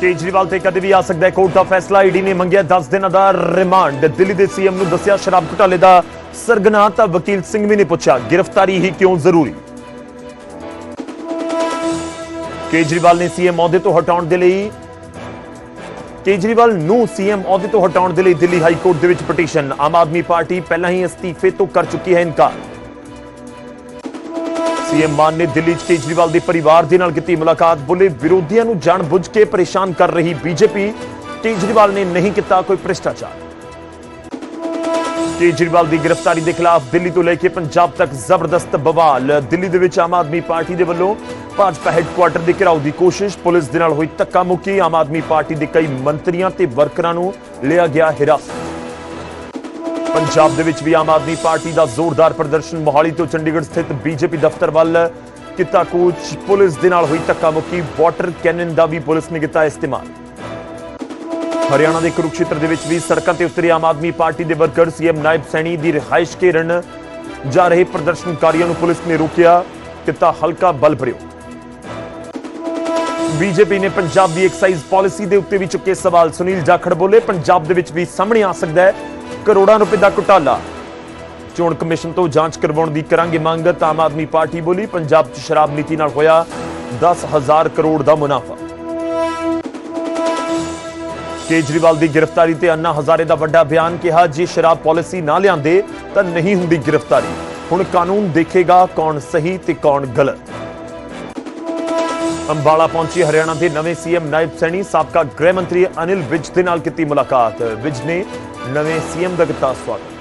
ਕੇਜਰੀਵਾਲ ਤੇ ਕਦੇ ਵੀ ਆ ਸਕਦਾ ਹੈ। ਕੋਰਟ ਦਾ ਫੈਸਲਾ, ਈਡੀ ਨੇ ਮੰਗਿਆ 10 ਦਿਨਾਂ ਦਾ ਰਿਮਾਂਡ। ਦਿੱਲੀ ਦੇ ਸੀਐਮ ਨੂੰ ਦੱਸਿਆ ਸ਼ਰਾਬ ਘੁਟਾਲੇ ਦਾ ਸਰਗਨਾ ਤਾਂ ਵਕੀਲ ਸਿੰਘ ਵੀ ਨੇ ਪੁੱਛਿਆ, ਗ੍ਰਿਫਤਾਰੀ ਹੀ ਕਿਉਂ ਜ਼ਰੂਰੀ? ਕੇਜਰੀਵਾਲ ਨੇ ਸੀਐਮ ਅਹੁਦੇ ਤੋਂ ਹਟਾਉਣ ਦੇ ਲਈ, ਕੇਜਰੀਵਾਲ ਨੂੰ ਸੀਐਮ ਅਹੁਦੇ ਤੋਂ ਹਟਾਉਣ ਦੇ ਲਈ ਦਿੱਲੀ ਹਾਈ ਕੋਰਟ ਦੇ ਵਿੱਚ ਪਟੀਸ਼ਨ। ਆਮ ਆਦਮੀ ਪਾਰਟੀ ਪਹਿਲਾਂ ਹੀ ਅਸਤੀਫੇ ਤੋਂ ਕਰ ਚੁੱਕੀ ਹੈ ਇਨਕਾਰ। ਸੀਐਮ ਮਾਨ ਨੇ ਦਿੱਲੀ 'ਚ ਕੇਜਰੀਵਾਲ ਦੇ ਪਰਿਵਾਰ ਦੇ ਨਾਲ ਕੀਤੀ ਮੁਲਾਕਾਤ। ਬੋਲੇ ਵਿਰੋਧੀਆਂ ਨੂੰ ਜਾਣਬੁੱਝ ਕੇ ਪਰੇਸ਼ਾਨ ਕਰ ਰਹੀ ਬੀਜੇਪੀ। ਕੇਜਰੀਵਾਲ ਨੇ ਨਹੀਂ ਕੀਤਾ ਕੋਈ ਭ੍ਰਿਸ਼ਟਾਚਾਰ। ਕੇਜਰੀਵਾਲ ਦੀ ਗ੍ਰਿਫਤਾਰੀ ਦੇ ਖਿਲਾਫ ਦਿੱਲੀ ਤੋਂ ਲੈ ਕੇ ਪੰਜਾਬ ਤੱਕ ਜ਼ਬਰਦਸਤ ਬਵਾਲ। ਦਿੱਲੀ ਦੇ ਵਿੱਚ ਆਮ ਆਦਮੀ ਪਾਰਟੀ ਦੇ ਵੱਲੋਂ ਭਾਜਪਾ ਹੈੱਡਕੁਆਰਟਰ ਦੇ ਘਿਰਾਓ ਦੀ ਕੋਸ਼ਿਸ਼। ਪੁਲਿਸ ਦੇ ਨਾਲ ਹੋਈ ਧੱਕਾ ਮੁੱਕੀ। ਆਮ ਆਦਮੀ ਪਾਰਟੀ ਦੇ ਕਈ ਮੰਤਰੀਆਂ ਤੇ ਵਰਕਰਾਂ ਨੂੰ ਲਿਆ ਗਿਆ ਹਿਰਾਸਤ। ਪੰਜਾਬ ਦੇ ਵਿੱਚ ਵੀ ਆਮ ਆਦਮੀ ਪਾਰਟੀ ਦਾ ਜ਼ੋਰਦਾਰ ਪ੍ਰਦਰਸ਼ਨ। ਮੋਹਾਲੀ ਤੋਂ ਚੰਡੀਗੜ੍ਹ ਸਥਿਤ ਬੀਜੇਪੀ ਦਫ਼ਤਰ ਵੱਲ ਕੀਤਾ ਕੂਚ ਪੁਲਿਸ ਦੇ ਨਾਲ ਹੋਈ ਧੱਕਾ ਮੁੱਕੀ ਵਾਟਰ ਕੈਨਨ ਦਾ ਵੀ ਪੁਲਿਸ ਨੇ ਕੀਤਾ ਇਸਤੇਮਾਲ। ਹਰਿਆਣਾ ਦੇ ਕੁਰੂਕਸ਼ੇਤਰ ਦੇ ਵਿੱਚ ਵੀ ਸੜਕਾਂ ਤੇ ਉਤਰੇ ਆਮ ਆਦਮੀ ਪਾਰਟੀ ਦੇ ਵਰਕਰ ਸੀਐਮ ਨਾਇਬ ਸੈਣੀ ਦੀ ਰਿਹਾਇਸ਼ ਘੇਰਨ ਜਾ ਰਹੇ ਪ੍ਰਦਰਸ਼ਨਕਾਰੀਆਂ ਨੂੰ ਪੁਲਿਸ ਨੇ ਰੋਕਿਆ ਕੀਤਾ ਹਲਕਾ ਬਲ ਪ੍ਰਯੋਗ ਬੀਜੇਪੀ ਨੇ ਪੰਜਾਬ ਦੀ ਐਕਸਾਈਜ਼ ਪਾਲਿਸੀ ਦੇ ਉੱਤੇ ਵੀ ਚੁੱਕੇ ਸਵਾਲ। ਸੁਨੀਲ ਜਾਖੜ ਬੋਲੇ, ਪੰਜਾਬ ਦੇ ਵਿੱਚ ਵੀ ਸਾਹਮਣੇ ਆ ਸਕਦਾ ਹੈ ਕਰੋੜਾਂ ਰੁਪਏ ਦਾ ਘੁਟਾਲਾ। ਚੋਣ ਕਮਿਸ਼ਨ ਤੋਂ ਜਾਂਚ ਕਰਵਾਉਣ ਦੀ ਕਰਾਂਗੇ ਮੰਗ, ਤਾਂ ਆਮ ਆਦਮੀ ਪਾਰਟੀ ਬੋਲੀ ਪੰਜਾਬ 'ਚ ਸ਼ਰਾਬ ਨੀਤੀ ਨਾਲ ਹੋਇਆ 10000 ਕਰੋੜ ਦਾ ਮੁਨਾਫਾ। ਕੇਜਰੀਵਾਲ ਦੀ ਗ੍ਰਿਫਤਾਰੀ ਤੇ ਅੰਨਾ ਹਜ਼ਾਰੇ ਦਾ ਵੱਡਾ ਬਿਆਨ ਕਿਹਾ, ਜੇ ਸ਼ਰਾਬ ਪਾਲਿਸੀ ਨਾ ਲਿਆਂਦੇ ਤਾਂ ਨਹੀਂ ਹੁੰਦੀ ਗ੍ਰਿਫਤਾਰੀ। ਹੁਣ ਕਾਨੂੰਨ ਦੇਖੇਗਾ ਕੌਣ ਸਹੀ ਤੇ ਕੌਣ ਗਲਤ। ਅੰਬਾਲਾ ਪਹੁੰਚੀ ਹਰਿਆਣਾ ਦੇ ਨਵੇਂ ਸੀਐਮ ਨਾਇਬ ਸੈਣੀ, ਸਾਬਕਾ ਗ੍ਰਹਿ ਮੰਤਰੀ ਅਨਿਲ ਵਿਜ ਦੇ ਨਾਲ ਕੀਤੀ ਮੁਲਾਕਾਤ। ਵਿਜ ਨੇ ਨਵੇਂ ਸੀਐਮ ਦਾ ਕੀਤਾ ਸਵਾਗਤ।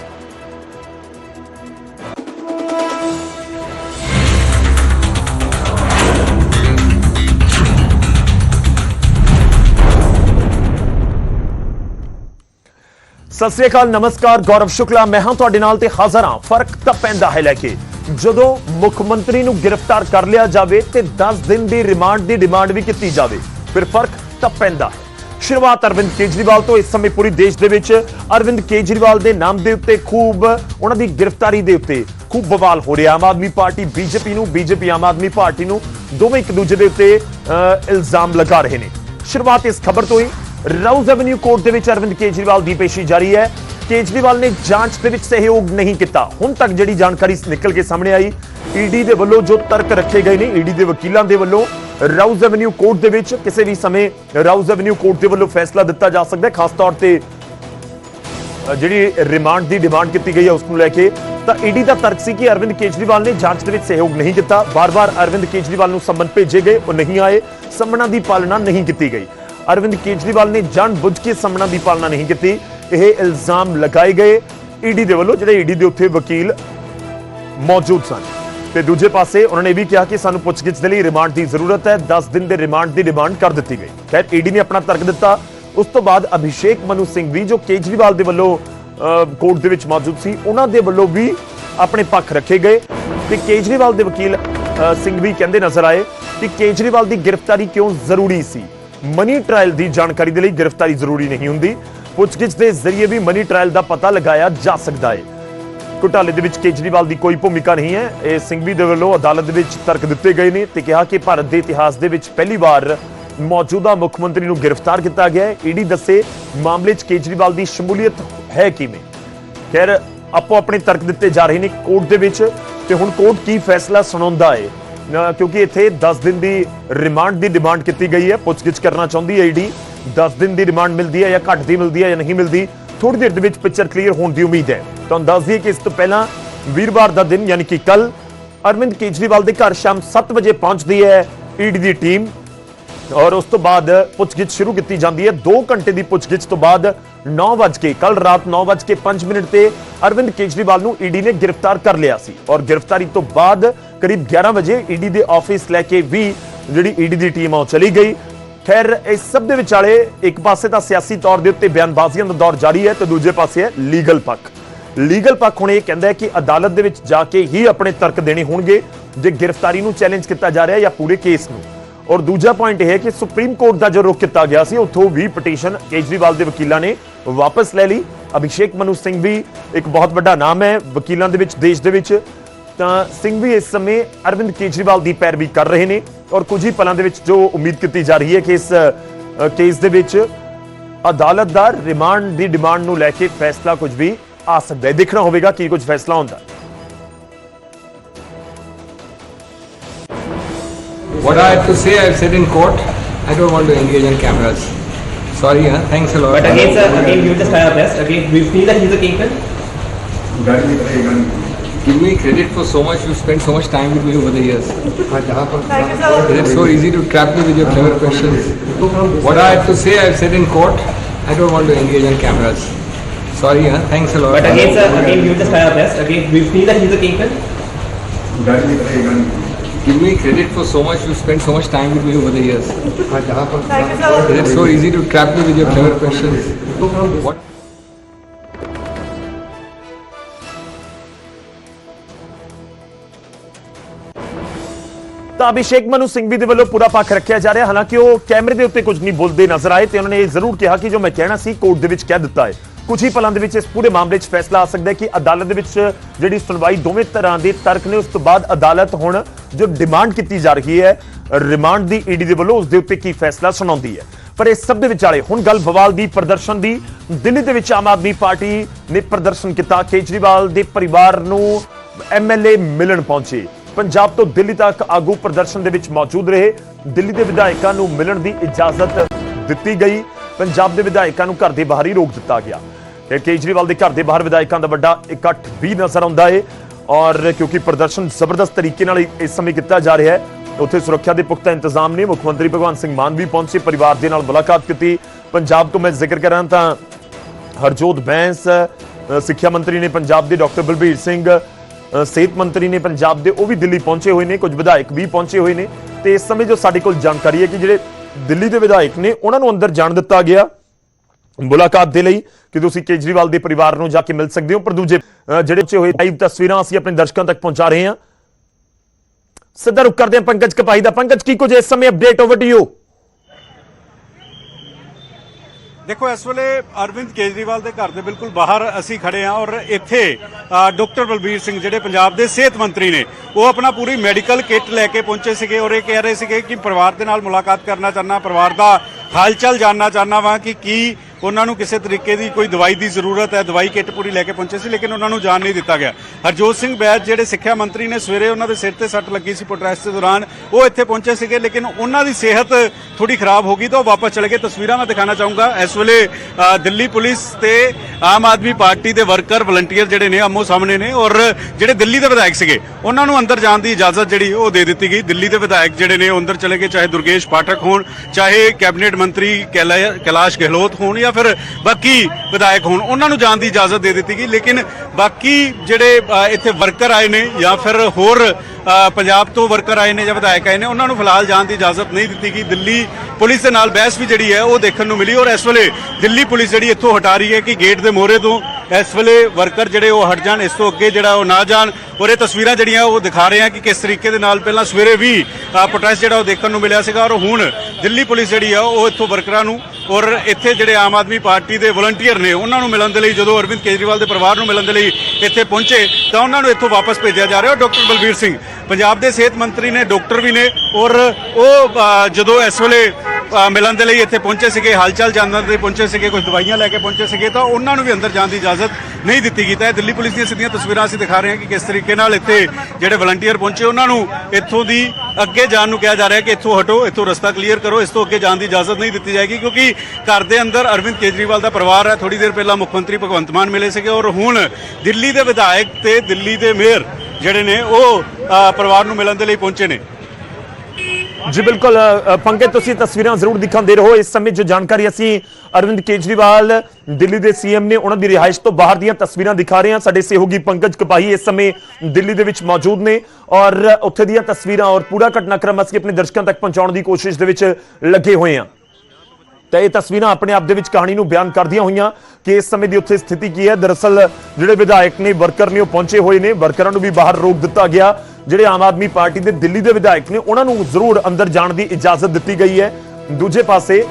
ਸਤਿ ਸ੍ਰੀ ਅਕਾਲ, ਨਮਸਕਾਰ, ਗੌਰਵ ਸ਼ੁਕਲਾ। ਮੈਂ ਹਾਂ ਤੁਹਾਡੇ ਨਾਲ ਤੇ ਹਾਜ਼ਰ ਹਾਂ। ਫ਼ਰਕ ਤਾਂ ਪੈਂਦਾ ਹੈ ਲੈ ਕੇ। ਜਦੋਂ ਮੁੱਖ ਮੰਤਰੀ ਨੂੰ ਗ੍ਰਿਫਤਾਰ ਕਰ ਲਿਆ ਜਾਵੇ ਤੇ 10 ਦਿਨ ਦੀ ਰਿਮਾਂਡ ਦੀ ਡਿਮਾਂਡ ਵੀ ਕੀਤੀ ਜਾਵੇ, ਫਿਰ ਫ਼ਰਕ ਤਾਂ ਪੈਂਦਾ ਹੈ। ਸ਼ੁਰੂਆਤ ਅਰਵਿੰਦ ਕੇਜਰੀਵਾਲ ਤੋਂ ਇਸ ਸਮੇਂ ਪੂਰੀ ਦੇਸ਼ ਦੇ ਵਿੱਚ ਅਰਵਿੰਦ ਕੇਜਰੀਵਾਲ ਦੇ ਨਾਮ ਦੇ ਉੱਤੇ ਖੂਬ ਉਹਨਾਂ ਦੀ ਗ੍ਰਿਫਤਾਰੀ ਦੇ ਉੱਤੇ ਖੂਬ ਬਵਾਲ ਹੋ ਰਿਹਾ। ਆਮ ਆਦਮੀ ਪਾਰਟੀ, ਬੀਜੇਪੀ ਨੂੰ, ਬੀਜੇਪੀ, ਆਮ ਆਦਮੀ ਪਾਰਟੀ ਨੂੰ ਦੋਵੇਂ ਇੱਕ ਦੂਜੇ ਦੇ ਉੱਤੇ ਇਲਜ਼ਾਮ ਲਗਾ ਰਹੇ ਨੇ। ਸ਼ੁਰੂਆਤ ਇਸ ਖਬਰ ਤੋਂ ਹੀ ਰਾਉਜ਼ ਐਵਨਿਊ ਕੋਰਟ ਦੇ ਵਿੱਚ ਅਰਵਿੰਦ ਕੇਜਰੀਵਾਲ ਦੀ ਪੇਸ਼ੀ ਜਾਰੀ ਹੈ। ਕੇਜਰੀਵਾਲ ਨੇ ਜਾਂਚ ਦੇ ਵਿੱਚ ਸਹਿਯੋਗ ਨਹੀਂ ਕੀਤਾ। ਹੁਣ ਤੱਕ ਜਿਹੜੀ ਜਾਣਕਾਰੀ ਨਿਕਲ ਕੇ ਸਾਹਮਣੇ ਆਈ ਈਡੀ ਦੇ ਵੱਲੋਂ ਜੋ ਤਰਕ ਰੱਖੇ ਗਏ ਨੇ ਈਡੀ ਦੇ ਵਕੀਲਾਂ ਦੇ ਵੱਲੋਂ ਰਾਉਜ਼ ਐਵਨਿਊ ਕੋਰਟ ਦੇ ਵਿੱਚ ਕਿਸੇ ਵੀ ਸਮੇਂ ਰਾਉਜ਼ ਐਵਨਿਊ ਕੋਰਟ ਦੇ ਵੱਲੋਂ ਫੈਸਲਾ ਦਿੱਤਾ ਜਾ ਸਕਦਾ ਹੈ, ਖਾਸ ਤੌਰ ਤੇ ਜਿਹੜੀ ਰਿਮਾਂਡ ਦੀ ਡਿਮਾਂਡ ਕੀਤੀ ਗਈ ਹੈ ਉਸ ਨੂੰ ਲੈ ਕੇ। ਤਾਂ ਈਡੀ ਦਾ ਤਰਕ ਸੀ ਕਿ ਅਰਵਿੰਦ ਕੇਜਰੀਵਾਲ ਨੇ ਜਾਂਚ ਦੇ ਵਿੱਚ ਸਹਿਯੋਗ ਨਹੀਂ ਕੀਤਾ। ਬਾਰ-ਬਾਰ ਅਰਵਿੰਦ ਕੇਜਰੀਵਾਲ ਨੂੰ ਸੰਮਨ ਭੇਜੇ ਗਏ, ਉਹ ਨਹੀਂ ਆਏ। ਸੰਮਨਾਂ ਦੀ ਪਾਲਣਾ ਨਹੀਂ ਕੀਤੀ ਗਈ। ਅਰਵਿੰਦ ਕੇਜਰੀਵਾਲ ਨੇ ਜਾਣਬੁੱਝ ਕੇ ਸੰਮਨਾਂ ਦੀ ਪਾਲਣਾ ਨਹੀਂ ਕੀਤੀ। ਇਹ ਇਲਜ਼ਾਮ ਲਗਾਏ ਗਏ ਈਡੀ ਦੇ ਵੱਲੋਂ, ਜਿਹੜੇ ਈਡੀ ਦੇ ਉੱਥੇ ਵਕੀਲ ਮੌਜੂਦ ਸਨ। ਤੇ ਦੂਜੇ ਪਾਸੇ ਉਹਨਾਂ ਨੇ ਇਹ ਵੀ ਕਿਹਾ ਕਿ ਸਾਨੂੰ ਪੁੱਛਗਿੱਛ ਦੇ ਲਈ ਰਿਮਾਂਡ ਦੀ ਜ਼ਰੂਰਤ ਹੈ। 10 ਦਿਨ ਦੇ ਰਿਮਾਂਡ ਦੀ ਡਿਮਾਂਡ ਕਰ ਦਿੱਤੀ ਗਈ। ਖੈਰ, ਈਡੀ ਨੇ ਆਪਣਾ ਤਰਕ ਦਿੱਤਾ। ਉਸ ਤੋਂ ਬਾਅਦ ਅਭਿਸ਼ੇਕ ਮਨੂ ਸਿੰਘ ਵੀ, ਜੋ ਕੇਜਰੀਵਾਲ ਦੇ ਵੱਲੋਂ ਕੋਰਟ ਦੇ ਵਿੱਚ ਮੌਜੂਦ ਸੀ, ਉਹਨਾਂ ਦੇ ਵੱਲੋਂ ਵੀ ਆਪਣੇ ਪੱਖ ਰੱਖੇ ਗਏ। ਤੇ ਕੇਜਰੀਵਾਲ ਦੇ ਵਕੀਲ ਸਿੰਘ ਵੀ ਕਹਿੰਦੇ ਨਜ਼ਰ ਆਏ ਕਿ ਕੇਜਰੀਵਾਲ ਦੀ ਗ੍ਰਿਫਤਾਰੀ ਕਿਉਂ ਜ਼ਰੂਰੀ ਸੀ? ਮਨੀ ਟ੍ਰਾਇਲ ਦੀ ਜਾਣਕਾਰੀ ਦੇ ਲਈ ਗ੍ਰਿਫਤਾਰੀ ਜ਼ਰੂਰੀ ਨਹੀਂ ਹੁੰਦੀ। ਪੁੱਛਗਿੱਛ ਦੇ ਜ਼ਰੀਏ ਵੀ ਮਨੀ ਟ੍ਰਾਇਲ ਦਾ ਪਤਾ ਲਗਾਇਆ ਜਾ ਸਕਦਾ ਹੈ। ਘੁਟਾਲੇ ਦੇ ਵਿੱਚ ਕੇਜਰੀਵਾਲ ਦੀ ਕੋਈ ਭੂਮਿਕਾ ਨਹੀਂ ਹੈ। ਇਹ ਸਿੰਘਵੀ ਦੇ ਵੱਲੋਂ ਅਦਾਲਤ ਦੇ ਵਿੱਚ ਤਰਕ ਦਿੱਤੇ ਗਏ ਨੇ ਤੇ ਕਿਹਾ ਕਿ ਭਾਰਤ ਦੇ ਇਤਿਹਾਸ ਦੇ ਵਿੱਚ ਪਹਿਲੀ ਵਾਰ ਮੌਜੂਦਾ ਮੁੱਖ ਮੰਤਰੀ ਨੂੰ ਗ੍ਰਿਫਤਾਰ ਕੀਤਾ ਗਿਆ ਹੈ। ਈਡੀ ਦੱਸੇ ਮਾਮਲੇ 'ਚ ਕੇਜਰੀਵਾਲ ਦੀ ਸ਼ਮੂਲੀਅਤ ਹੈ ਕਿਵੇਂ? ਖੈਰ, ਆਪੋ ਆਪਣੇ ਤਰਕ ਦਿੱਤੇ ਜਾ ਰਹੇ ਨੇ ਕੋਰਟ ਦੇ ਵਿੱਚ ਤੇ ਹੁਣ ਕੋਰਟ ਕੀ ਫੈਸਲਾ ਸੁਣਾਉਂਦਾ ਹੈ? ਕਿਉਂਕਿ ਇੱਥੇ 10 ਦਿਨ ਦੀ ਰਿਮਾਂਡ ਦੀ ਡਿਮਾਂਡ ਕੀਤੀ ਗਈ ਹੈ। ਪੁੱਛਗਿੱਛ ਕਰਨਾ ਚਾਹੁੰਦੀ ਹੈ ਈਡੀ। 10 ਦਿਨ ਦੀ ਰਿਮਾਂਡ ਮਿਲਦੀ ਹੈ ਜਾਂ ਘੱਟ ਦੀ ਮਿਲਦੀ ਹੈ ਜਾਂ ਨਹੀਂ ਮਿਲਦੀ ਥੋੜੀ ਦੇਰ ਦੇ ਵਿੱਚ ਪਿਕਚਰ ਕਲੀਅਰ ਹੋਣ ਦੀ ਉਮੀਦ ਹੈ। ਤੁਹਾਨੂੰ ਦੱਸ ਦਈਏ ਕਿ ਇਸ ਤੋਂ ਪਹਿਲਾਂ ਵੀਰਵਾਰ ਦਾ ਦਿਨ, ਯਾਨੀ ਕਿ ਕੱਲ ਅਰਵਿੰਦ ਕੇਜਰੀਵਾਲ ਦੇ ਘਰ ਸ਼ਾਮ 7 ਵਜੇ ਪਹੁੰਚਦੀ ਹੈ ਈਡੀ ਦੀ ਟੀਮ ਔਰ ਉਸ ਤੋਂ ਬਾਅਦ ਪੁੱਛਗਿੱਛ ਸ਼ੁਰੂ ਕੀਤੀ ਜਾਂਦੀ ਹੈ। 2 ਘੰਟੇ ਦੀ ਪੁੱਛਗਿੱਛ ਤੋਂ ਬਾਅਦ 9 ਵਜੇ ਕੱਲ ਰਾਤ 9 ਵਜੇ 5 ਮਿੰਟ ਤੇ ਅਰਵਿੰਦ ਕੇਜਰੀਵਾਲ ਨੂੰ ਈਡੀ ਨੇ ਗ੍ਰਿਫਤਾਰ ਕਰ ਲਿਆ ਸੀ ਔਰ ਗ੍ਰਿਫਤਾਰੀ ਤੋਂ ਬਾਅਦ ਕਰੀਬ 11 ਵਜੇ ਈਡੀ ਦੇ ਆਫਿਸ ਲੈ ਕੇ ਵੀ ਜਿਹੜੀ ਈਡੀ ਦੀ ਟੀਮ ਆ ਉਹ ਚਲੀ ਗਈ। ਖੈਰ, ਇਸ ਸਭ ਦੇ ਵਿਚਾਲੇ ਇੱਕ ਪਾਸੇ ਤਾਂ ਸਿਆਸੀ ਤੌਰ ਦੇ ਉੱਤੇ ਬਿਆਨਬਾਜ਼ੀਆਂ ਦਾ ਦੌਰ ਜਾਰੀ ਹੈ ਤੇ ਦੂਜੇ ਪਾਸੇ ਹੈ ਲੀਗਲ ਪੱਖ। ਲੀਗਲ ਪੱਖ ਹੁਣ ਇਹ ਕਹਿੰਦਾ ਹੈ ਕਿ ਅਦਾਲਤ ਦੇ ਵਿੱਚ ਜਾ ਕੇ ਹੀ ਆਪਣੇ ਤਰਕ ਦੇਣੇ ਹੋਣਗੇ ਜੇ ਗ੍ਰਿਫਤਾਰੀ ਨੂੰ ਚੈਲੰਜ ਕੀਤਾ ਜਾ ਰਿਹਾ ਜਾਂ ਪੂਰੇ ਕੇਸ ਨੂੰ। ਔਰ ਦੂਜਾ ਪੁਆਇੰਟ ਇਹ ਹੈ ਕਿ ਸੁਪਰੀਮ ਕੋਰਟ ਦਾ ਜੋ ਰੁਖ ਕੀਤਾ ਗਿਆ ਸੀ, ਉੱਥੋਂ ਵੀ ਪਟੀਸ਼ਨ ਕੇਜਰੀਵਾਲ ਦੇ ਵਕੀਲਾਂ ਨੇ ਵਾਪਸ ਲੈ ਲਈ। ਅਭਿਸ਼ੇਕ ਮਨੂ ਸਿੰਘ ਵੀ ਇੱਕ ਬਹੁਤ ਵੱਡਾ ਨਾਮ ਹੈ ਵਕੀਲਾਂ ਦੇ ਵਿੱਚ, ਦੇਸ਼ ਦੇ ਵਿੱਚ। ਤਾਂ ਸਿੰਘ ਵੀ ਇਸ ਸਮੇਂ ਅਰਵਿੰਦ ਕੇਜਰੀਵਾਲ ਦੀ ਪੈਰਵੀ ਕਰ ਰਹੇ ਨੇ ਔਰ ਕੁਝ ਹੀ ਪਲਾਂ ਦੇ ਵਿੱਚ ਜੋ ਉਮੀਦ ਕੀਤੀ ਜਾ ਰਹੀ ਹੈ ਕਿ ਇਸ ਅ, ਕੇਸ ਦੇ ਵਿੱਚ ਅਦਾਲਤ ਦਾ ਰਿਮਾਂਡ ਦੀ ਡਿਮਾਂਡ ਨੂੰ ਲੈ ਕੇ ਫੈਸਲਾ ਕੁਝ ਵੀ ਆ ਸਕਦਾ ਹੈ ਦੇਖਣਾ ਹੋਵੇਗਾ ਕੀ ਕੁਝ ਫੈਸਲਾ ਹੁੰਦਾ ਹੈ What I have to say, I've said in court. I don't want to engage on cameras. Sorry, huh? Thanks a lot. But again, sir, again, you just try our best. Again, we feel that he's a kingpin. Give me credit for so much. You've spent so much time with me over the years. It's so easy to trap me with your clever questions. What I have to say, I've said in court. I don't want to engage on cameras. Sorry, huh? Thanks a lot. But again, sir, again, you just try our best. Again, we feel that he's a kingpin. Give me credit for so much. You've spent so much time with me over the years. It's so easy to trap me with your clever questions. What? ਤਾਂ ਅਭਿਸ਼ੇਕ ਮਨੂ ਸਿੰਘ ਵੀ ਦੇ ਵੱਲੋਂ ਪੂਰਾ ਪੱਖ ਰੱਖਿਆ ਜਾ ਰਿਹਾ। ਹਾਲਾਂਕਿ ਉਹ ਕੈਮਰੇ ਦੇ ਉੱਤੇ ਕੁਝ ਨਹੀਂ ਬੋਲਦੇ ਨਜ਼ਰ ਆਏ ਤੇ ਉਹਨਾਂ ਨੇ ਇਹ ਜ਼ਰੂਰ ਕਿਹਾ ਕਿ ਜੋ ਮੈਂ ਕਹਿਣਾ ਸੀ ਕੋਰਟ ਦੇ ਵਿੱਚ ਕਹਿ ਦਿੱਤਾ ਹੈ। ਕੁਝ ਹੀ ਪਲਾਂ ਦੇ ਵਿੱਚ ਇਸ ਪੂਰੇ ਮਾਮਲੇ 'ਚ ਫੈਸਲਾ ਆ ਸਕਦਾ ਹੈ ਕਿ ਅਦਾਲਤ ਦੇ ਵਿੱਚ ਜਿਹੜੀ ਸੁਣਵਾਈ ਦੋਵੇਂ ਤਰ੍ਹਾਂ ਦੇ ਤਰਕ ਨੇ, ਉਸ ਤੋਂ ਬਾਅਦ ਅਦਾਲਤ ਹੁਣ ਜੋ ਡਿਮਾਂਡ ਕੀਤੀ ਜਾ ਰਹੀ ਹੈ, ਰਿਮਾਂਡ ਦੀ ਈਡੀ ਦੇ ਵੱਲੋਂ ਉਸ ਦੇ ਉੱਤੇ ਕੀ ਫੈਸਲਾ ਸੁਣਾਉਂਦੀ ਹੈ। ਪਰ ਇਸ ਸਭ ਦੇ ਵਿਚਾਲੇ ਹੁਣ ਗੱਲ ਬਵਾਲ ਦੀ ਪ੍ਰਦਰਸ਼ਨ ਦੀ। ਦਿੱਲੀ ਦੇ ਵਿੱਚ ਆਮ ਆਦਮੀ ਪਾਰਟੀ ਨੇ ਪ੍ਰਦਰਸ਼ਨ ਕੀਤਾ। ਕੇਜਰੀਵਾਲ ਦੇ ਪਰਿਵਾਰ ਨੂੰ ਐਮਐਲਏ ਮਿਲਣ ਪਹੁੰਚੇ। ਪੰਜਾਬ ਤੋਂ ਦਿੱਲੀ ਤੱਕ ਆਗੂ ਪ੍ਰਦਰਸ਼ਨ ਦੇ ਵਿੱਚ ਮੌਜੂਦ ਰਹੇ। ਦਿੱਲੀ ਦੇ ਵਿਧਾਇਕਾਂ ਨੂੰ ਮਿਲਣ ਦੀ ਇਜਾਜ਼ਤ ਦਿੱਤੀ ਗਈ। ਪੰਜਾਬ ਦੇ ਵਿਧਾਇਕਾਂ ਨੂੰ ਘਰ ਦੇ ਬਾਹਰ ਹੀ ਰੋਕ ਦਿੱਤਾ ਗਿਆ। ਤੇ ਕੇਜਰੀਵਾਲ ਦੇ ਘਰ ਦੇ ਬਾਹਰ ਵਿਧਾਇਕਾਂ ਦਾ ਵੱਡਾ ਇਕੱਠ ਵੀ ਨਜ਼ਰ ਆਉਂਦਾ ਹੈ ਔਰ ਕਿਉਂਕਿ ਪ੍ਰਦਰਸ਼ਨ ਜ਼ਬਰਦਸਤ ਤਰੀਕੇ ਨਾਲ ਇਸ ਸਮੇਂ ਕੀਤਾ ਜਾ ਰਿਹਾ ਹੈ ਉੱਥੇ ਸੁਰੱਖਿਆ ਦੇ ਪੁਖਤਾ ਇੰਤਜ਼ਾਮ ਨੇ। ਮੁੱਖ ਮੰਤਰੀ ਭਗਵੰਤ ਸਿੰਘ ਮਾਨ ਵੀ ਪਹੁੰਚੇ, ਪਰਿਵਾਰ ਦੇ ਨਾਲ ਮੁਲਾਕਾਤ ਕੀਤੀ। ਪੰਜਾਬ ਤੋਂ ਮੈਂ ਜ਼ਿਕਰ ਕਰਾਂ ਤਾਂ ਹਰਜੋਤ ਬੈਂਸ ਸਿੱਖਿਆ ਮੰਤਰੀ ਨੇ ਪੰਜਾਬ ਦੇ ਡਾਕਟਰ ਬਲਬੀਰ ਸਿੰਘ ਸਿਹਤ ਮੰਤਰੀ ਨੇ ਪੰਜਾਬ ਦੇ ਉਹ ਵੀ ਦਿੱਲੀ ਪਹੁੰਚੇ ਹੋਏ ਨੇ, ਕੁਝ ਵਿਧਾਇਕ ਵੀ ਪਹੁੰਚੇ ਹੋਏ ਨੇ। ਤੇ ਇਸ ਸਮੇਂ ਜੋ ਸਾਡੇ ਕੋਲ ਜਾਣਕਾਰੀ ਹੈ ਕਿ ਜਿਹੜੇ ਦਿੱਲੀ ਦੇ ਵਿਧਾਇਕ ਨੇ, ਉਹਨਾਂ ਨੂੰ ਅੰਦਰ ਜਾਣ ਦਿੱਤਾ ਗਿਆ। ਮੁਲਾਕਾਤ ਦੇ ਲਈ ਕਿ ਤੁਸੀਂ ਕੇਜਰੀਵਾਲ ਦੇ ਪਰਿਵਾਰ ਨੂੰ ਜਾ ਕੇ ਮਿਲ ਸਕਦੇ ਹੋ। ਪਰ ਦੂਜੇ ਜਿਹੜੇ ਪਹੁੰਚੇ ਹੋਏ ਲਾਈਵ ਤਸਵੀਰਾਂ ਅਸੀਂ ਆਪਣੇ ਦਰਸ਼ਕਾਂ ਤੱਕ ਪਹੁੰਚਾ ਰਹੇ ਹਾਂ। ਸਿੱਧਾ ਰੁਕ ਕਰਦੇ ਹਾਂ, ਪੰਕਜ ਕਪਾਈ ਦਾ। ਪੰਕਜ, ਕੀ ਕੁਝ ਇਸ ਸਮੇਂ ਅਪਡੇਟ ਓਵਰ ਟੂ ਯੂ ਦੇਖੋ ਇਸ ਵੇਲੇ ਅਰਵਿੰਦ ਕੇਜਰੀਵਾਲ ਦੇ ਘਰ ਦੇ ਬਿਲਕੁਲ ਬਾਹਰ ਅਸੀਂ ਖੜੇ ਹਾਂ ਔਰ ਇੱਥੇ ਅ, ਡਾਕਟਰ ਬਲਬੀਰ ਸਿੰਘ ਜਿਹੜੇ ਪੰਜਾਬ ਦੇ ਸਿਹਤ ਮੰਤਰੀ ਨੇ ਉਹ ਆਪਣਾ ਪੂਰੀ ਮੈਡੀਕਲ ਕਿੱਟ ਲੈ ਕੇ ਪਹੁੰਚੇ ਸੀਗੇ ਔਰ ਇਹ ਕਹਿ ਰਹੇ ਸੀਗੇ ਕਿ ਪਰਿਵਾਰ ਦੇ ਨਾਲ ਮੁਲਾਕਾਤ ਕਰਨਾ ਚਾਹਨਾ ਪਰਿਵਾਰ ਦਾ ਹਾਲਚਲ ਜਾਨਣਾ ਚਾਹਨਾ ਵਾਂ ਕਿ ਕੀ ਉਹਨਾਂ ਨੂੰ ਕਿਸੇ ਤਰੀਕੇ ਦੀ ਕੋਈ ਦਵਾਈ ਦੀ ਜ਼ਰੂਰਤ ਹੈ, ਦਵਾਈ ਕਿੱਟ ਪੂਰੀ ਲੈ ਕੇ ਪਹੁੰਚੇ ਸੀ, ਲੇਕਿਨ ਉਹਨਾਂ ਨੂੰ ਜਾਣ ਨਹੀਂ ਦਿੱਤਾ ਗਿਆ। ਹਰਜੋਤ ਸਿੰਘ ਬੈਜ, ਜਿਹੜੇ ਸਿੱਖਿਆ ਮੰਤਰੀ ਨੇ, ਸਵੇਰੇ ਉਹਨਾਂ ਦੇ ਸਿਰ ਤੇ ਸੱਟ ਲੱਗੀ ਸੀ ਪ੍ਰੋਟੈਸਟ ਦੇ ਦੌਰਾਨ, ਉਹ ਇੱਥੇ ਪਹੁੰਚੇ ਸੀਗੇ, ਲੇਕਿਨ ਉਹਨਾਂ ਦੀ ਸਿਹਤ ਥੋੜੀ ਖਰਾਬ ਹੋ ਗਈ ਤਾਂ ਉਹ ਵਾਪਸ ਚਲੇ ਗਏ। ਤਸਵੀਰਾਂ ਮੈਂ ਦਿਖਾਣਾ ਚਾਹੂੰਗਾ। ਇਸ ਵੇਲੇ ਦਿੱਲੀ ਪੁਲਿਸ ਤੇ ਆਮ ਆਦਮੀ ਪਾਰਟੀ ਦੇ ਵਰਕਰ ਵਲੰਟੀਅਰ ਜਿਹੜੇ ਨੇ ਆਮੋ ਸਾਹਮਣੇ ਨੇ ਔਰ ਜਿਹੜੇ ਦਿੱਲੀ ਦੇ ਵਿਧਾਇਕ ਸੀਗੇ, ਉਹਨਾਂ ਨੂੰ ਅੰਦਰ ਜਾਣ ਦੀ ਇਜਾਜ਼ਤ ਜਿਹੜੀ ਉਹ ਦੇ ਦਿੱਤੀ ਗਈ। ਦਿੱਲੀ ਦੇ ਵਿਧਾਇਕ ਜਿਹੜੇ ਨੇ, ਉਹ ਅੰਦਰ ਚਲੇ ਗਏ, ਚਾਹੇ ਦੁਰਗੇਸ਼ ਪਾਠਕ ਹੋਣ, ਚਾਹੇ ਕੈਬਨਿਟ ਮੰਤਰੀ ਕੈਲਾ- ਕੈਲਾਸ਼ ਗਹਿਲੋਤ ਹੋਣ ਜਾਂ ਫਿਰ ਬਾਕੀ ਵਿਧਾਇਕ ਹੋਣ, ਉਹਨਾਂ ਨੂੰ ਜਾਣ ਦੀ ਇਜਾਜ਼ਤ ਦੇ ਦਿੱਤੀ ਗਈ। ਲੇਕਿਨ ਬਾਕੀ ਜਿਹੜੇ ਇੱਥੇ ਵਰਕਰ ਆਏ ਨੇ ਜਾਂ ਫਿਰ ਹੋਰ ਪੰਜਾਬ ਤੋਂ ਵਰਕਰ ਆਏ ਨੇ ਜਾਂ ਵਿਧਾਇਕ ਆਏ ਨੇ, ਉਹਨਾਂ ਨੂੰ ਫਿਲਹਾਲ ਜਾਣ ਦੀ ਇਜਾਜ਼ਤ ਨਹੀਂ ਦਿੱਤੀ ਗਈ। ਦਿੱਲੀ ਪੁਲਿਸ ਦੇ ਨਾਲ ਬਹਿਸ ਵੀ ਜਿਹੜੀ ਹੈ ਉਹ ਦੇਖਣ ਨੂੰ ਮਿਲੀ ਔਰ ਇਸ ਵੇਲੇ ਦਿੱਲੀ ਪੁਲਿਸ ਜਿਹੜੀ ਇੱਥੋਂ ਹਟਾ ਰਹੀ ਹੈ ਕਿ ਗੇਟ ਦੇ ਮੋਹਰੇ ਤੋਂ ਇਸ ਵੇਲੇ ਵਰਕਰ ਜਿਹੜੇ ਉਹ ਹਟ ਜਾਣ, ਇਸ ਤੋਂ ਅੱਗੇ ਜਿਹੜਾ ਉਹ ਨਾ ਜਾਣ। ਔਰ ਇਹ ਤਸਵੀਰਾਂ ਜਿਹੜੀਆਂ ਉਹ ਦਿਖਾ ਰਹੇ ਆ ਕਿ ਕਿਸ ਤਰੀਕੇ ਦੇ ਨਾਲ ਪਹਿਲਾਂ ਸਵੇਰੇ ਵੀ ਪ੍ਰੋਟੈਸਟ ਜਿਹੜਾ ਉਹ ਦੇਖਣ ਨੂੰ ਮਿਲਿਆ ਸੀਗਾ। ਔਰ ਹੁਣ ਦਿੱਲੀ ਪੁਲਿਸ ਜਿਹੜੀ ਆ, ਉਹ ਇੱਥੋਂ ਵਰਕਰਾਂ ਨੂੰ ਔਰ ਇੱਥੇ ਜਿਹੜੇ ਆਮ ਆਦਮੀ ਪਾਰਟੀ ਦੇ ਵਲੰਟੀਅਰ ਨੇ, ਉਹਨਾਂ ਨੂੰ ਮਿਲਣ ਦੇ ਲਈ ਜਦੋਂ ਅਰਵਿੰਦ ਕੇਜਰੀਵਾਲ ਦੇ ਪਰਿਵਾਰ ਨੂੰ ਮਿਲਣ ਦੇ ਲਈ ਇੱਥੇ ਪਹੁੰਚੇ, ਤਾਂ ਉਹਨਾਂ ਨੂੰ ਇੱਥੋਂ ਵਾਪਸ ਭੇਜਿਆ ਜਾ ਰਿਹਾ। ਔਰ ਡਾਕਟਰ ਬਲਬੀਰ ਸਿੰਘ, ਪੰਜਾਬ ਦੇ ਸਿਹਤ ਮੰਤਰੀ ਨੇ, ਡਾਕਟਰ ਵੀ ਨੇ, ਔਰ ਉਹ ਜਦੋਂ ਇਸ ਵੇਲੇ ਮਿਲਣ ਦੇ ਲਈ ਇੱਥੇ ਪਹੁੰਚੇ ਸੀਗੇ, ਹਾਲਚਾਲ ਜਾਣਨ ਦੇ ਲਈ ਪਹੁੰਚੇ ਸੀਗੇ, ਕੁਝ ਦਵਾਈਆਂ ਲੈ ਕੇ ਪਹੁੰਚੇ ਸੀਗੇ, ਤਾਂ ਉਹਨਾਂ ਨੂੰ ਵੀ ਅੰਦਰ ਜਾਣ ਦੀ ਇਜਾਜ਼ਤ ਨਹੀਂ ਦਿੱਤੀ ਗਈ। ਤਾਂ ਇਹ ਦਿੱਲੀ ਪੁਲਿਸ ਦੀਆਂ ਸਿੱਧੀਆਂ ਤਸਵੀਰਾਂ ਅਸੀਂ ਦਿਖਾ ਰਹੇ ਹਾਂ ਕਿ ਕਿਸ ਤਰੀਕੇ ਨਾਲ ਇੱਥੇ ਜਿਹੜੇ ਵਲੰਟੀਅਰ ਪਹੁੰਚੇ, ਉਹਨਾਂ ਨੂੰ ਇੱਥੋਂ ਦੀ ਅੱਗੇ ਜਾਣ ਨੂੰ ਕਿਹਾ ਜਾ ਰਿਹਾ ਕਿ ਇੱਥੋਂ ਹਟੋ, ਇੱਥੋਂ ਰਸਤਾ ਕਲੀਅਰ ਕਰੋ, ਇਸ ਤੋਂ ਅੱਗੇ ਜਾਣ ਦੀ ਇਜਾਜ਼ਤ ਨਹੀਂ ਦਿੱਤੀ ਜਾਏਗੀ, ਕਿਉਂਕਿ ਘਰ ਦੇ ਅੰਦਰ ਅਰਵਿੰਦ ਕੇਜਰੀਵਾਲ ਦਾ ਪਰਿਵਾਰ ਹੈ। ਥੋੜੀ ਦੇਰ ਪਹਿਲਾਂ ਮੁੱਖ ਮੰਤਰੀ ਭਗਵੰਤ ਮਾਨ ਮਿਲੇ ਸੀਗੇ ਔਰ ਹੁਣ ਦਿੱਲੀ ਦੇ ਵਿਧਾਇਕ ਤੇ ਦਿੱਲੀ ਦੇ ਮੇਅਰ ਜਿਹੜੇ ਨੇ, ਉਹ ਪਰਿਵਾਰ ਨੂੰ ਮਿਲਣ ਦੇ ਲਈ ਪਹੁੰਚੇ ਨੇ। ਜੀ ਬਿਲਕੁਲ ਪੰਕਜ, ਤੁਸੀਂ ਤਸਵੀਰਾਂ ਜ਼ਰੂਰ ਦਿਖਾਉਂਦੇ ਰਹੋ। ਇਸ ਸਮੇਂ ਜੋ ਜਾਣਕਾਰੀ ਅਸੀਂ ਅਰਵਿੰਦ ਕੇਜਰੀਵਾਲ, ਦਿੱਲੀ ਦੇ ਸੀਐਮ ਨੇ ਉਹਨਾਂ ਦੀ ਰਿਹਾਇਸ਼ ਤੋਂ ਬਾਹਰ ਦੀਆਂ ਤਸਵੀਰਾਂ ਦਿਖਾ ਰਹੇ ਹਾਂ। ਸਾਡੇ ਸਹਿਯੋਗੀ ਪੰਕਜ ਕਪਾਹੀ ਇਸ ਸਮੇਂ ਦਿੱਲੀ ਦੇ ਵਿੱਚ ਮੌਜੂਦ ਨੇ ਔਰ ਉੱਥੇ ਦੀਆਂ ਤਸਵੀਰਾਂ ਔਰ ਪੂਰਾ ਘਟਨਾਕ੍ਰਮ ਅਸੀਂ ਆਪਣੇ ਦਰਸ਼ਕਾਂ ਤੱਕ ਪਹੁੰਚਾਉਣ ਦੀ ਕੋਸ਼ਿਸ਼ ਦੇ ਵਿੱਚ ਲੱਗੇ ਹੋਏ ਹਾਂ। ਤਾਂ ਇਹ ਤਸਵੀਰਾਂ ਆਪਣੇ ਆਪ ਦੇ ਵਿੱਚ ਕਹਾਣੀ ਨੂੰ ਬਿਆਨ ਕਰਦੀਆਂ ਹੋਈਆਂ ਕਿ ਇਸ ਸਮੇਂ ਦੀ ਉੱਥੇ ਸਥਿਤੀ ਕੀ ਹੈ। ਦਰਅਸਲ, ਜਿਹੜੇ ਵਿਧਾਇਕ ਨੇ, ਵਰਕਰ ਨੇ, ਉਹ ਪਹੁੰਚੇ ਹੋਏ ਨੇ। ਵਰਕਰਾਂ ਨੂੰ ਵੀ ਬਾਹਰ ਰੋਕ ਦਿੱਤਾ ਗਿਆ। ਜਿਹੜੇ ਆਮ ਆਦਮੀ ਪਾਰਟੀ ਦੇ ਦਿੱਲੀ ਦੇ ਵਿਧਾਇਕ ਨੇ, ਉਹਨਾਂ ਨੂੰ ਜ਼ਰੂਰ ਅੰਦਰ ਜਾਣ ਦੀ ਇਜਾਜ਼ਤ ਦਿੱਤੀ ਗਈ ਹੈ। ਦੂਜੇ ਪਾਸੇ